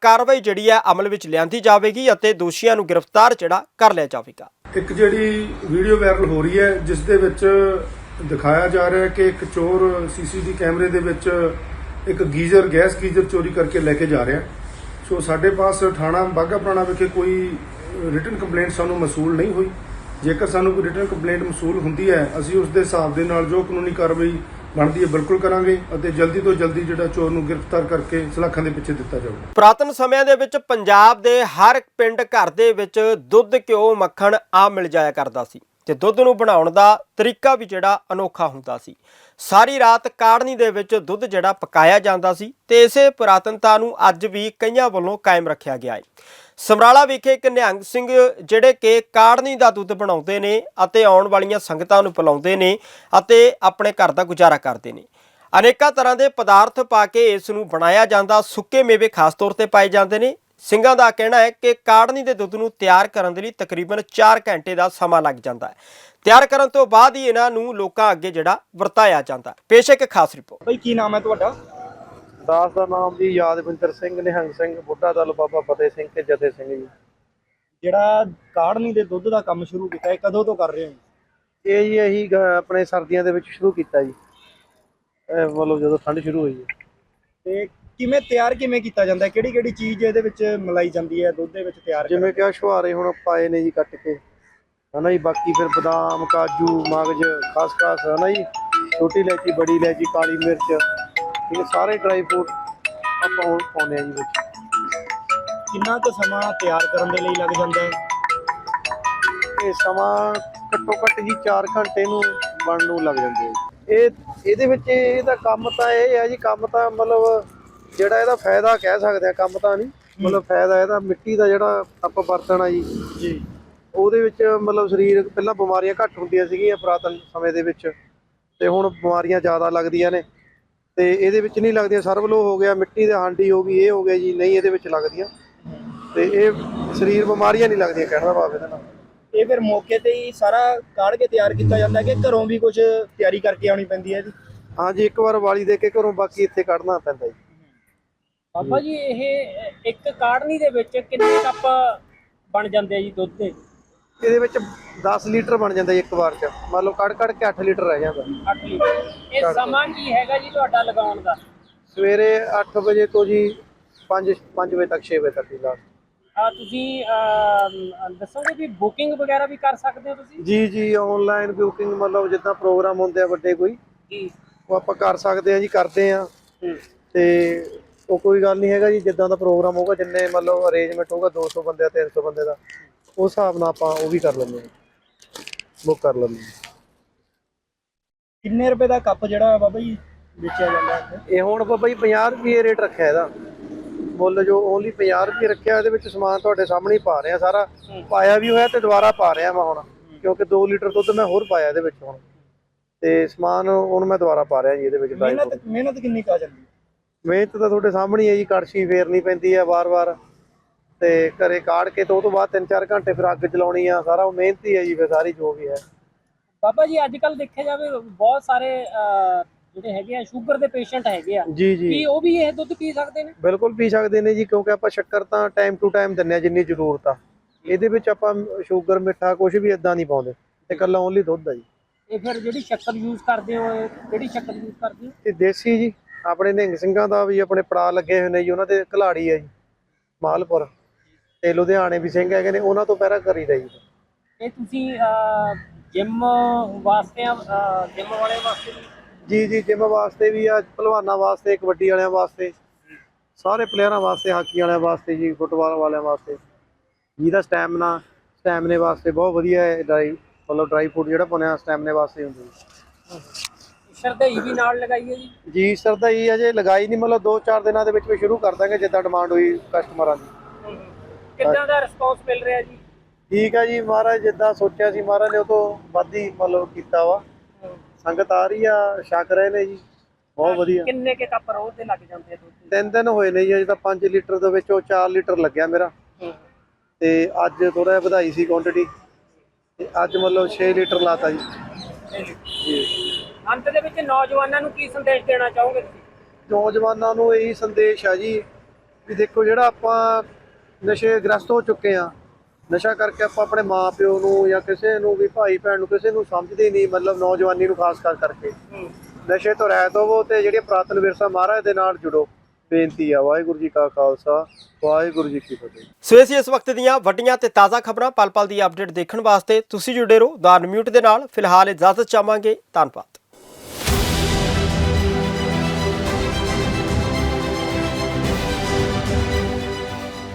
ਕਾਰਵਾਈ ਜਿਹੜੀ ਹੈ ਅਮਲ ਵਿੱਚ ਲਿਆਂਦੀ ਜਾਵੇਗੀ ਅਤੇ ਦੋਸ਼ੀਆਂ ਨੂੰ ਗ੍ਰਿਫਤਾਰ ਜਿਹੜਾ ਕਰ ਲਿਆ ਜਾਵੇਗਾ। ਇੱਕ ਜਿਹੜੀ ਵੀਡੀਓ ਵਾਇਰਲ ਹੋ ਰਹੀ ਹੈ, ਜਿਸ ਦੇ ਵਿੱਚ ਦਿਖਾਇਆ ਜਾ ਰਿਹਾ ਹੈ ਕਿ ਇੱਕ ਚੋਰ ਸੀਸੀਟੀਵੀ ਕੈਮਰੇ ਦੇ ਵਿੱਚ ਇੱਕ ਗੀਜ਼ਰ, ਗੈਸ ਗੀਜ਼ਰ ਚੋਰੀ ਕਰਕੇ ਲੈ ਕੇ ਜਾ ਰਿਹਾ ਸੋ ਸਾਡੇ ਪਾਸ ਥਾਣਾ ਬਾਘਾ ਪੁਰਾਣਾ ਵਿਖੇ ਕੋਈ ਰਿਟਨ ਕੰਪਲੇਂਟ ਸਾਨੂੰ ਮਸੂਲ ਨਹੀਂ ਹੋਈ। ਜੇਕਰ ਸਾਨੂੰ ਕੋਈ ਰਿਟਨ ਕੰਪਲੇਂਟ ਮਸੂਲ ਹੁੰਦੀ ਹੈ, ਅਸੀਂ ਉਸ ਦੇ ਹਿਸਾਬ ਦੇ ਨਾਲ ਜੋ ਕਾਨੂੰਨੀ ਕਾਰਵਾਈ ਬਣਦੀ ਹੈ, ਬਿਲਕੁਲ ਕਰਾਂਗੇ ਅਤੇ ਜਲਦੀ ਤੋਂ ਜਲਦੀ ਜਿਹੜਾ ਚੋਰ ਨੂੰ ਗ੍ਰਿਫਤਾਰ ਕਰਕੇ ਸਲਾਖਾਂ ਦੇ ਪਿੱਛੇ ਦਿੱਤਾ ਜਾਊਗਾ। ਪੁਰਾਤਨ ਸਮਿਆਂ ਦੇ ਵਿੱਚ ਪੰਜਾਬ ਦੇ ਹਰ ਪਿੰਡ ਘਰ ਦੇ ਵਿੱਚ ਦੁੱਧ, ਘਿਓ, ਮੱਖਣ ਆ ਮਿਲ ਜਾਇਆ ਕਰਦਾ ਸੀ ਤੇ ਦੁੱਧ ਨੂੰ ਬਣਾਉਣ ਦਾ ਤਰੀਕਾ ਵੀ ਜਿਹੜਾ ਅਨੋਖਾ ਹੁੰਦਾ ਸੀ। ਸਾਰੀ ਰਾਤ ਕਾੜਨੀ ਦੇ ਵਿੱਚ ਦੁੱਧ ਜਿਹੜਾ ਪਕਾਇਆ ਜਾਂਦਾ ਸੀ ਤੇ ਇਸੇ ਪੁਰਾਤਨਤਾ ਨੂੰ ਅੱਜ ਵੀ ਕਈਆਂ ਵੱਲੋਂ ਕਾਇਮ ਰੱਖਿਆ ਗਿਆ ਹੈ। ਸਮਰਾਲਾ ਵਿਖੇ ਇੱਕ ਨਿਹੰਗ ਸਿੰਘ, ਜਿਹੜੇ ਕਿ ਕਾੜਨੀ ਦਾ ਦੁੱਧ ਬਣਾਉਂਦੇ ਨੇ ਅਤੇ ਆਉਣ ਵਾਲੀਆਂ ਸੰਗਤਾਂ ਨੂੰ ਪਿਲਾਉਂਦੇ ਨੇ ਅਤੇ ਆਪਣੇ ਘਰ ਦਾ ਗੁਜ਼ਾਰਾ ਕਰਦੇ ਨੇ। ਅਨੇਕਾਂ ਤਰ੍ਹਾਂ ਦੇ ਪਦਾਰਥ ਪਾ ਕੇ ਇਸ ਨੂੰ ਬਣਾਇਆ ਜਾਂਦਾ। ਸੁੱਕੇ ਮੇਵੇ ਖਾਸ ਤੌਰ ਤੇ ਪਾਏ ਜਾਂਦੇ ਨੇ। ਸਿੰਘਾਂ ਦਾ ਕਹਿਣਾ ਹੈ ਕਿ ਕਾੜਨੀ ਦੇ ਦੁੱਧ ਨੂੰ ਤਿਆਰ ਕਰਨ ਦੇ ਲਈ ਤਕਰੀਬਨ 4 ਘੰਟੇ ਦਾ ਸਮਾਂ ਲੱਗ ਜਾਂਦਾ ਹੈ। ਤਿਆਰ ਕਰਨ ਤੋਂ ਬਾਅਦ ਹੀ ਇਹਨਾਂ ਨੂੰ ਲੋਕਾਂ ਅੱਗੇ ਜਿਹੜਾ ਵਰਤਾਇਆ ਜਾਂਦਾ ਪੇਸ਼ ਹੈ। ਇੱਕ ਖਾਸ ਰਿਪੋਰਟ। ਬਈ ਕੀ ਨਾਮ ਹੈ ਤੁਹਾਡਾ? ਦਾਸ ਦਾ ਨਾਮ ਜੀ ਯਾਦਵਿੰਦਰ ਸਿੰਘ ਨਿਹੰਗ ਸਿੰਘ ਬੁੱਢਾ ਦਲ ਬਾਬਾ ਫਤਿਹ ਸਿੰਘ ਤੇ ਜਥੇ ਸਿੰਘ ਜੀ। ਜਿਹੜਾ ਕਾੜਨੀ ਦੇ ਦੁੱਧ ਦਾ ਕੰਮ ਸ਼ੁਰੂ ਕੀਤਾ ਹੈ ਕਦੋਂ ਤੋਂ ਕਰ ਰਹੇ ਹੋ? ਇਹ ਜੀ ਅਸੀਂ ਗ- ਆਪਣੇ ਸਰਦੀਆਂ ਦੇ ਵਿੱਚ ਸ਼ੁਰੂ ਕੀਤਾ ਜੀ। ਇਹ ਮਤਲਬ ਜਦੋਂ ਠੰਡ ਸ਼ੁਰੂ ਹੋਈ ਹੈ। ਤੇ ਕਿਵੇਂ ਤਿਆਰ ਕਿਵੇਂ ਕੀਤਾ ਜਾਂਦਾ? ਹੈ ਕਿਹੜੀ ਕਿਹੜੀ ਚੀਜ਼ ਇਹਦੇ ਵਿੱਚ ਮਿਲਾਈ ਜਾਂਦੀ ਹੈ? ਦੁੱਧ ਦੇ ਵਿੱਚ ਤਿਆਰ ਜਿਵੇਂ ਕਿ ਆਹ ਛੁਹਾਰੇ ਹੁਣ ਪਾਏ ਨੇ ਜੀ ਕੱਟ ਕੇ। ਹਨਾ ਜੀ ਬਾਕੀ ਫਿਰ ਬਦਾਮ ਕਾਜੂ ਮਗਜ ਖਸਖਸ ਹਨਾ ਜੀ। ਛੋਟੀ ਇਲਾਇਚੀ ਬੜੀ ਇਲਾਇਚੀ ਕਾਲੀ ਮਿਰਚ। ਇਹ ਸਾਰੇ ਡਰਾਈ ਫਰੂਟ ਆਪਾਂ ਪਾਉਂਦੇ ਆ ਜੀ ਵਿੱਚ। ਕਿੰਨਾ ਕੁ ਸਮਾਂ ਤਿਆਰ ਕਰਨ ਦੇ ਲਈ ਲੱਗ ਜਾਂਦਾ ਹੈ? ਇਹ ਸਮਾਂ ਘੱਟੋ ਘੱਟ ਜੀ 4 ਘੰਟੇ ਨੂੰ ਬਣਨ ਨੂੰ ਲੱਗ ਜਾਂਦੇ ਆ ਜੀ। ਇਹ ਇਹਦੇ ਵਿੱਚ ਇਹਦਾ ਕੰਮ ਤਾਂ ਇਹ ਹੈ ਜੀ ਕੰਮ ਤਾਂ ਮਤਲਬ ਜਿਹੜਾ ਇਹਦਾ ਫਾਇਦਾ ਕਹਿ ਸਕਦੇ ਆ ਕੰਮ ਤਾਂ ਨਹੀਂ। ਮਤਲਬ ਫਾਇਦਾ ਇਹਦਾ ਮਿੱਟੀ ਦਾ ਜਿਹੜਾ ਆਪਾਂ ਵਰਤਣਾ ਜੀ। ਜੀ। ਉਹਦੇ ਵਿੱਚ ਮਤਲਬ ਸਰੀਰ ਪਹਿਲਾਂ ਬਿਮਾਰੀਆਂ ਘੱਟ ਹੁੰਦੀਆਂ ਸੀਗੀਆਂ ਪੁਰਾਤਨ ਸਮੇਂ ਦੇ ਵਿੱਚ। ਤੇ ਹੁਣ ਬਿਮਾਰੀਆਂ ਜ਼ਿਆਦਾ ਲੱਗਦੀਆਂ ਨੇ। ਤੇ ਇਹਦੇ ਵਿੱਚ ਨਹੀਂ ਲੱਗਦੀਆਂ ਸਰਵਲੋ ਹੋ ਗਿਆ ਮਿੱਟੀ ਦਾ ਹਾਂਡੀ ਹੋ ਗਈ ਇਹ ਹੋ ਗਿਆ ਜੀ ਨਹੀਂ ਇਹਦੇ ਵਿੱਚ ਲੱਗਦੀਆਂ। ਤੇ ਇਹ ਸਰੀਰ ਬਿਮਾਰੀਆਂ ਨਹੀਂ ਲੱਗਦੀਆਂ ਕਹਿਣ ਦਾ ਭਾਵ ਇਹਦਾ ਨਾਲ ਇਹ ਫਿਰ ਮੌਕੇ ਤੇ ਹੀ ਸਾਰਾ ਕਾੜ ਕੇ ਤਿਆਰ ਕੀਤਾ ਜਾਂਦਾ ਹੈ ਕਿ ਘਰੋਂ ਵੀ ਕੁਝ ਤਿਆਰੀ ਕਰਕੇ ਆਉਣੀ ਪੈਂਦੀ ਹੈ ਜੀ? ਹਾਂਜੀ ਇੱਕ ਵਾਰ ਵਾਲੀ ਦੇ ਕੇ ਘਰੋਂ ਬਾਕੀ ਇੱਥੇ ਕੱਢਣਾ ਪੈਂਦਾ ਜੀ। ਬਾਬਾ ਜੀ ਇਹ ਇੱਕ ਕਾੜਨੀ ਦੇ ਵਿੱਚ ਕਿੰਨੇ ਕੱਪ ਬਣ ਜਾਂਦੇ ਆ ਜੀ ਦੁੱਧ ਦੇ? ਇਹਦੇ ਵਿੱਚ 10 ਲੀਟਰ ਬਣ ਜਾਂਦਾ ਜੀ ਇੱਕ ਵਾਰ ਚ। ਮੰਨ ਲਓ ਕੱਢ ਕੱਢ ਕੇ 8 ਲੀਟਰ ਰਹਿ ਜਾਂਦਾ। 8 ਲੀਟਰ। ਇਹ ਸਮਾਂ ਕੀ ਹੈਗਾ ਜੀ ਤੁਹਾਡਾ ਲਗਾਉਣ ਦਾ? ਸਵੇਰੇ 8 ਵਜੇ ਤੋਂ ਜੀ 5 5 ਵਜੇ ਤੱਕ 6 ਵਜੇ ਤੱਕ ਦੀ ਲਾਸਟ ਆ ਤੁਸੀਂ ਦੱਸੋਗੇ ਵੀ ਬੁਕਿੰਗ ਵਗੈਰਾ ਵੀ ਕਰ ਸਕਦੇ ਹੋ ਤੁਸੀਂ? ਜੀ ਜੀ ਆਨਲਾਈਨ ਬੁਕਿੰਗ ਮਤਲਬ ਜਿੱਦਾਂ ਪ੍ਰੋਗਰਾਮ ਹੁੰਦੇ ਆ ਵੱਡੇ ਕੋਈ ਜੀ। ਉਹ ਆਪਾਂ ਕਰ ਸਕਦੇ ਆ ਜੀ ਕਰਦੇ ਆ ਤੇ ਉਹ ਕੋਈ ਗੱਲ ਨਹੀਂ ਹੈਗਾ ਜੀ ਜਿੱਦਾਂ ਦਾ ਪ੍ਰੋਗਰਾਮ ਹੋਊਗਾ ਜਿੰਨੇ ਮਤਲਬ ਅਰੇਂਜਮੈਂਟ ਹੋਊਗਾ 200 ਬੰਦੇ ਦਾ 300 ਬੰਦੇ ਦਾ। ਉਸ ਹਿਸਾਬ ਨਾਲ ਆਪਾਂ ਉਹ ਵੀ ਕਰ ਲੈਂਦੇ ਹਾਂ। ਬੁੱਕ ਕਰ ਲੈਂਦੇ ਹਾਂ। ਕਿੰਨੇ ਰੁਪਏ ਦਾ ਕੱਪ ਜਿਹੜਾ ਬਾਬਾ ਜੀ ਵੇਚਿਆ ਜਾਂਦਾ ਹੈ ਇਹ ਹੁਣ ਬਾਬਾ ਜੀ 50 ਰੁਪਏ ਰੇਟ ਰੱਖਿਆ ਇਹਦਾ। ਮੁੱਲ ਜੋ ਓਨਲੀ 50 ਰੁਪਏ ਰੱਖਿਆ ਇਹਦੇ ਵਿੱਚ ਸਮਾਨ ਤੁਹਾਡੇ ਸਾਹਮਣੇ ਹੀ ਪਾ ਰਿਹਾ ਸਾਰਾ। ਪਾਇਆ ਵੀ ਹੋਇਆ ਤੇ ਦੁਬਾਰਾ ਪਾ ਰਿਹਾ ਮੈਂ ਹੁਣ ਕਿਉਂਕਿ 2 ਲੀਟਰ ਦੁੱਧ ਮੈਂ ਹੋਰ ਪਾਇਆ ਇਹਦੇ ਵਿੱਚ ਹੁਣ। ਤੇ ਸਮਾਨ ਹੁਣ ਮੈਂ ਦੁਬਾਰਾ ਪਾ ਰਿਹਾ ਜੀ ਇਹਦੇ ਵਿੱਚ। ਮਿਹਨਤ ਮਿਹਨਤ ਕਿੰਨੀ ਕਾ ਜਾਂਦੀ? ਮਿਹਨਤ ਤਾਂ ਤੁਹਾਡੇ ਸਾਹਮਣੇ ਹੀ ਹੈ ਜੀ ਕੜਛੀ ਫੇਰਨੀ ਪੈਂਦੀ ਹੈ ਵਾਰ-ਵਾਰ। ਤੇ ਘਰੇ ਕਾੜ ਕੇ ਤੋਂ ਉਹ ਤੋਂ ਬਾਅਦ 3-4 ਘੰਟੇ ਫਿਰ ਅੱਗ ਚਲਾਉਣੀ ਆ ਸਾਰਾ ਉਹ ਮਿਹਨਤ ਹੀ ਜੀ ਫਿਰ ਸਾਰੀ ਜੋ ਵੀ ਹੈ। ਬਾਬਾ ਜੀ ਅੱਜ ਕੱਲ ਦੇਖਿਆ ਜਾਵੇ ਬਹੁਤ ਸਾਰੇ ਅਹ, ਜਿਹੜੇ ਹੈਗੇ ਆ ਸ਼ੂਗਰ ਦੇ ਪੇਸ਼ੈਂਟ ਹੈਗੇ ਆ। ਜੀ ਜੀ। ਕੀ ਉਹ ਵੀ ਇਹ ਦੁੱਧ ਪੀ ਸਕਦੇ ਨੇ? ਬਿਲਕੁਲ ਪੀ ਸਕਦੇ ਨੇ ਜੀ ਕਿਉਂਕਿ ਆਪਾਂ ਸ਼ੱਕਰ ਤਾਂ ਟਾਈਮ ਟੂ ਟਾਈਮ ਦਿੰਨੇ ਆ ਜਿੰਨੀ ਜ਼ਰੂਰਤ ਆ। ਇਹਦੇ ਵਿੱਚ ਆਪਾਂ ਸ਼ੂਗਰ ਮਿੱਠਾ ਕੁਝ ਵੀ ਇਦਾਂ ਨਹੀਂ ਪਾਉਂਦੇ ਤੇ ਕੱਲਾ ਓਨਲੀ ਦੁੱਧ ਆ ਜੀ। ਇਹ ਫਿਰ ਜਿਹੜੀ ਸ਼ੱਕਰ ਯੂਜ਼ ਕਰਦੇ ਹੋ ਇਹ ਕਿਹੜੀ ਸ਼ੱਕਰ ਯੂਜ਼ ਕਰਦੇ ਹੋ? ਤੇ ਦੇਸੀ ਜੀ ਆਪਣੇ ਨਿਹੰਗ ਸਿੰਘਾਂ ਦਾ ਵੀ ਆਪਣੇ ਪੜਾ ਲੱਗੇ ਹੋਏ ਨੇ ਜੀ ਉਹਨਾਂ ਦੇ ਘਲਾੜੀ ਹੈ ਜੀ ਮਾਲਪੁਰ। ਤੇ ਲੁਧਿਆਣੇ ਵੀ ਸਿੰਘ ਹੈਗੇ ਨੇ ਉਹਨਾਂ ਤੋਂ ਪਹਿਰਾ ਕਰੀਦਾ ਜੀ। ਇਹ ਤੁਸੀਂ ਜਿਮ ਵਾਸਤੇ ਜਿਮ ਵਾਲੇ ਵਾਸਤੇ ਜੀ ਜੀ ਜਿਮ ਵਾਸਤੇ ਵੀ ਆ ਪਹਿਲਵਾਨਾਂ ਵਾਸਤੇ ਕਬੱਡੀ ਵਾਲਿਆਂ ਵਾਸਤੇ ਸਾਰੇ ਪਲੇਅਰਾਂ ਵਾਸਤੇ ਹਾਕੀ ਵਾਲਿਆਂ ਵਾਸਤੇ ਜੀ ਫੁੱਟਬਾਲ ਵਾਲਿਆਂ ਵਾਸਤੇ। ਜਿਹਦਾ ਸਟੈਮਨਾ ਸਟੈਮਨੇ ਵਾਸਤੇ ਬਹੁਤ ਵਧੀਆ ਹੈ ਡਰਾਈ ਮਤਲਬ ਡਰਾਈ ਫੂਡ ਜਿਹੜਾ ਬਣਿਆ ਸਟੈਮਨੇ ਵਾਸਤੇ ਹੁੰਦਾ ਜੀ। ਸ਼ਰਦਈ ਵੀ ਨਾਲ ਲਗਾਈਏ ਜੀ? ਜੀ ਸਰ ਤਾਂ ਇਹ ਅਜੇ ਲਗਾਈ ਨਹੀਂ ਮਤਲਬ 2-4 ਦਿਨਾਂ ਦੇ ਵਿੱਚ ਵੀ ਸ਼ੁਰੂ ਕਰ ਦਾਂਗੇ ਜਿੱਦਾਂ ਡਿਮਾਂਡ ਹੋਈ ਕਸਟਮਰਾਂ ਦੀ ਕਿੰਨਾ ਦਾ ਰਿਸਪੌਂਸ ਮਿਲ ਰਿਹਾ ਜੀ? ਠੀਕ ਹੈ ਜੀ ਮਹਾਰਾਜ ਜਿੱਦਾਂ ਸੋਚਿਆ ਸੀ ਮਹਾਰਾਜ ਨੇ ਉਹ ਤੋਂ ਵੱਧ ਹੀ ਮਤਲਬ ਕੀਤਾ ਵਾ। ਸੰਗਤ ਆ ਰਹੀ ਆ ਛਕ ਰਹੇ ਨੇ ਜੀ। ਬਹੁਤ ਵਧੀਆ। ਕਿੰਨੇ ਕੇ ਕੱਪ ਰੋਜ਼ ਦੇ ਲੱਗ ਜਾਂਦੇ ਆ ਦੁੱਧ? ਤਿੰਨ ਦਿਨ ਹੋਏ ਨੇ ਜੀ ਅਜੇ ਤਾਂ 5 ਲੀਟਰ ਦੇ ਵਿੱਚੋਂ 4 ਲੀਟਰ ਲੱਗਿਆ ਮੇਰਾ। ਤੇ ਅੱਜ ਥੋੜਾ ਜਿਹਾ ਵਧਾਈ ਸੀ ਕੁਆਂਟੀਟੀ ਤੇ ਅੱਜ ਮਤਲਬ 6 ਲੀਟਰ ਲਾਤਾ ਜੀ। ਜੀ ਅੰਤ ਦੇ ਵਿੱਚ ਨੌਜਵਾਨਾਂ ਨੂੰ ਕੀ ਸੰਦੇਸ਼ ਦੇਣਾ ਚਾਹੋਗੇ ਤੁਸੀਂ? ਨੌਜਵਾਨਾਂ ਨੂੰ ਇਹੀ ਸੰਦੇਸ਼ ਆ ਜੀ ਵੀ ਦੇਖੋ ਜਿਹੜਾ ਆਪਾਂ ਨਸ਼ੇ ਗ੍ਰਸਤ ਹੋ ਚੁੱਕੇ ਆ। ਨਸ਼ਾ ਕਰਕੇ ਆਪਾਂ ਆਪਣੇ ਮਾਪਿਓ ਨੂੰ ਜਾਂ ਕਿਸੇ ਨੂੰ ਵੀ ਭਾਈ ਭੈਣ ਨੂੰ ਕਿਸੇ ਨੂੰ ਸਮਝਦੇ ਨਹੀਂ ਮਤਲਬ ਨੌਜਵਾਨੀ ਨੂੰ ਖਾਸ ਕਰ ਕਰਕੇ। ਨਸ਼ੇ ਤੋਂ ਰਹਿਤ ਹੋਵੋ ਤੇ ਜਿਹੜੇ ਪੁਰਾਤਨ ਵਿਰਸਾ ਮਹਾਰਾਜ ਦੇ ਨਾਲ ਜੁੜੋ। ਬੇਨਤੀ ਆ ਵਾਹਿਗੁਰੂ ਜੀ ਕਾ ਖਾਲਸਾ ਵਾਹਿਗੁਰੂ ਜੀ ਕੀ ਫਤਿਹ। ਸੋ ਇਹ ਸੀ ਇਸ ਵਕਤ ਦੀਆਂ ਵੱਡੀਆਂ ਤੇ ਤਾਜ਼ਾ ਖਬਰਾਂ ਪਲ ਪਲ ਦੀ ਅਪਡੇਟ ਦੇਖਣ ਵਾਸਤੇ ਤੁਸੀਂ ਜੁੜੇ ਰਹੋ ਦਾ ਅਨਮਿਊਟ ਦੇ ਨਾਲ। ਫਿਲਹਾਲ ਇਜਾਜ਼ਤ ਚਾਹਾਂਗੇ ਧੰਨਵਾਦ।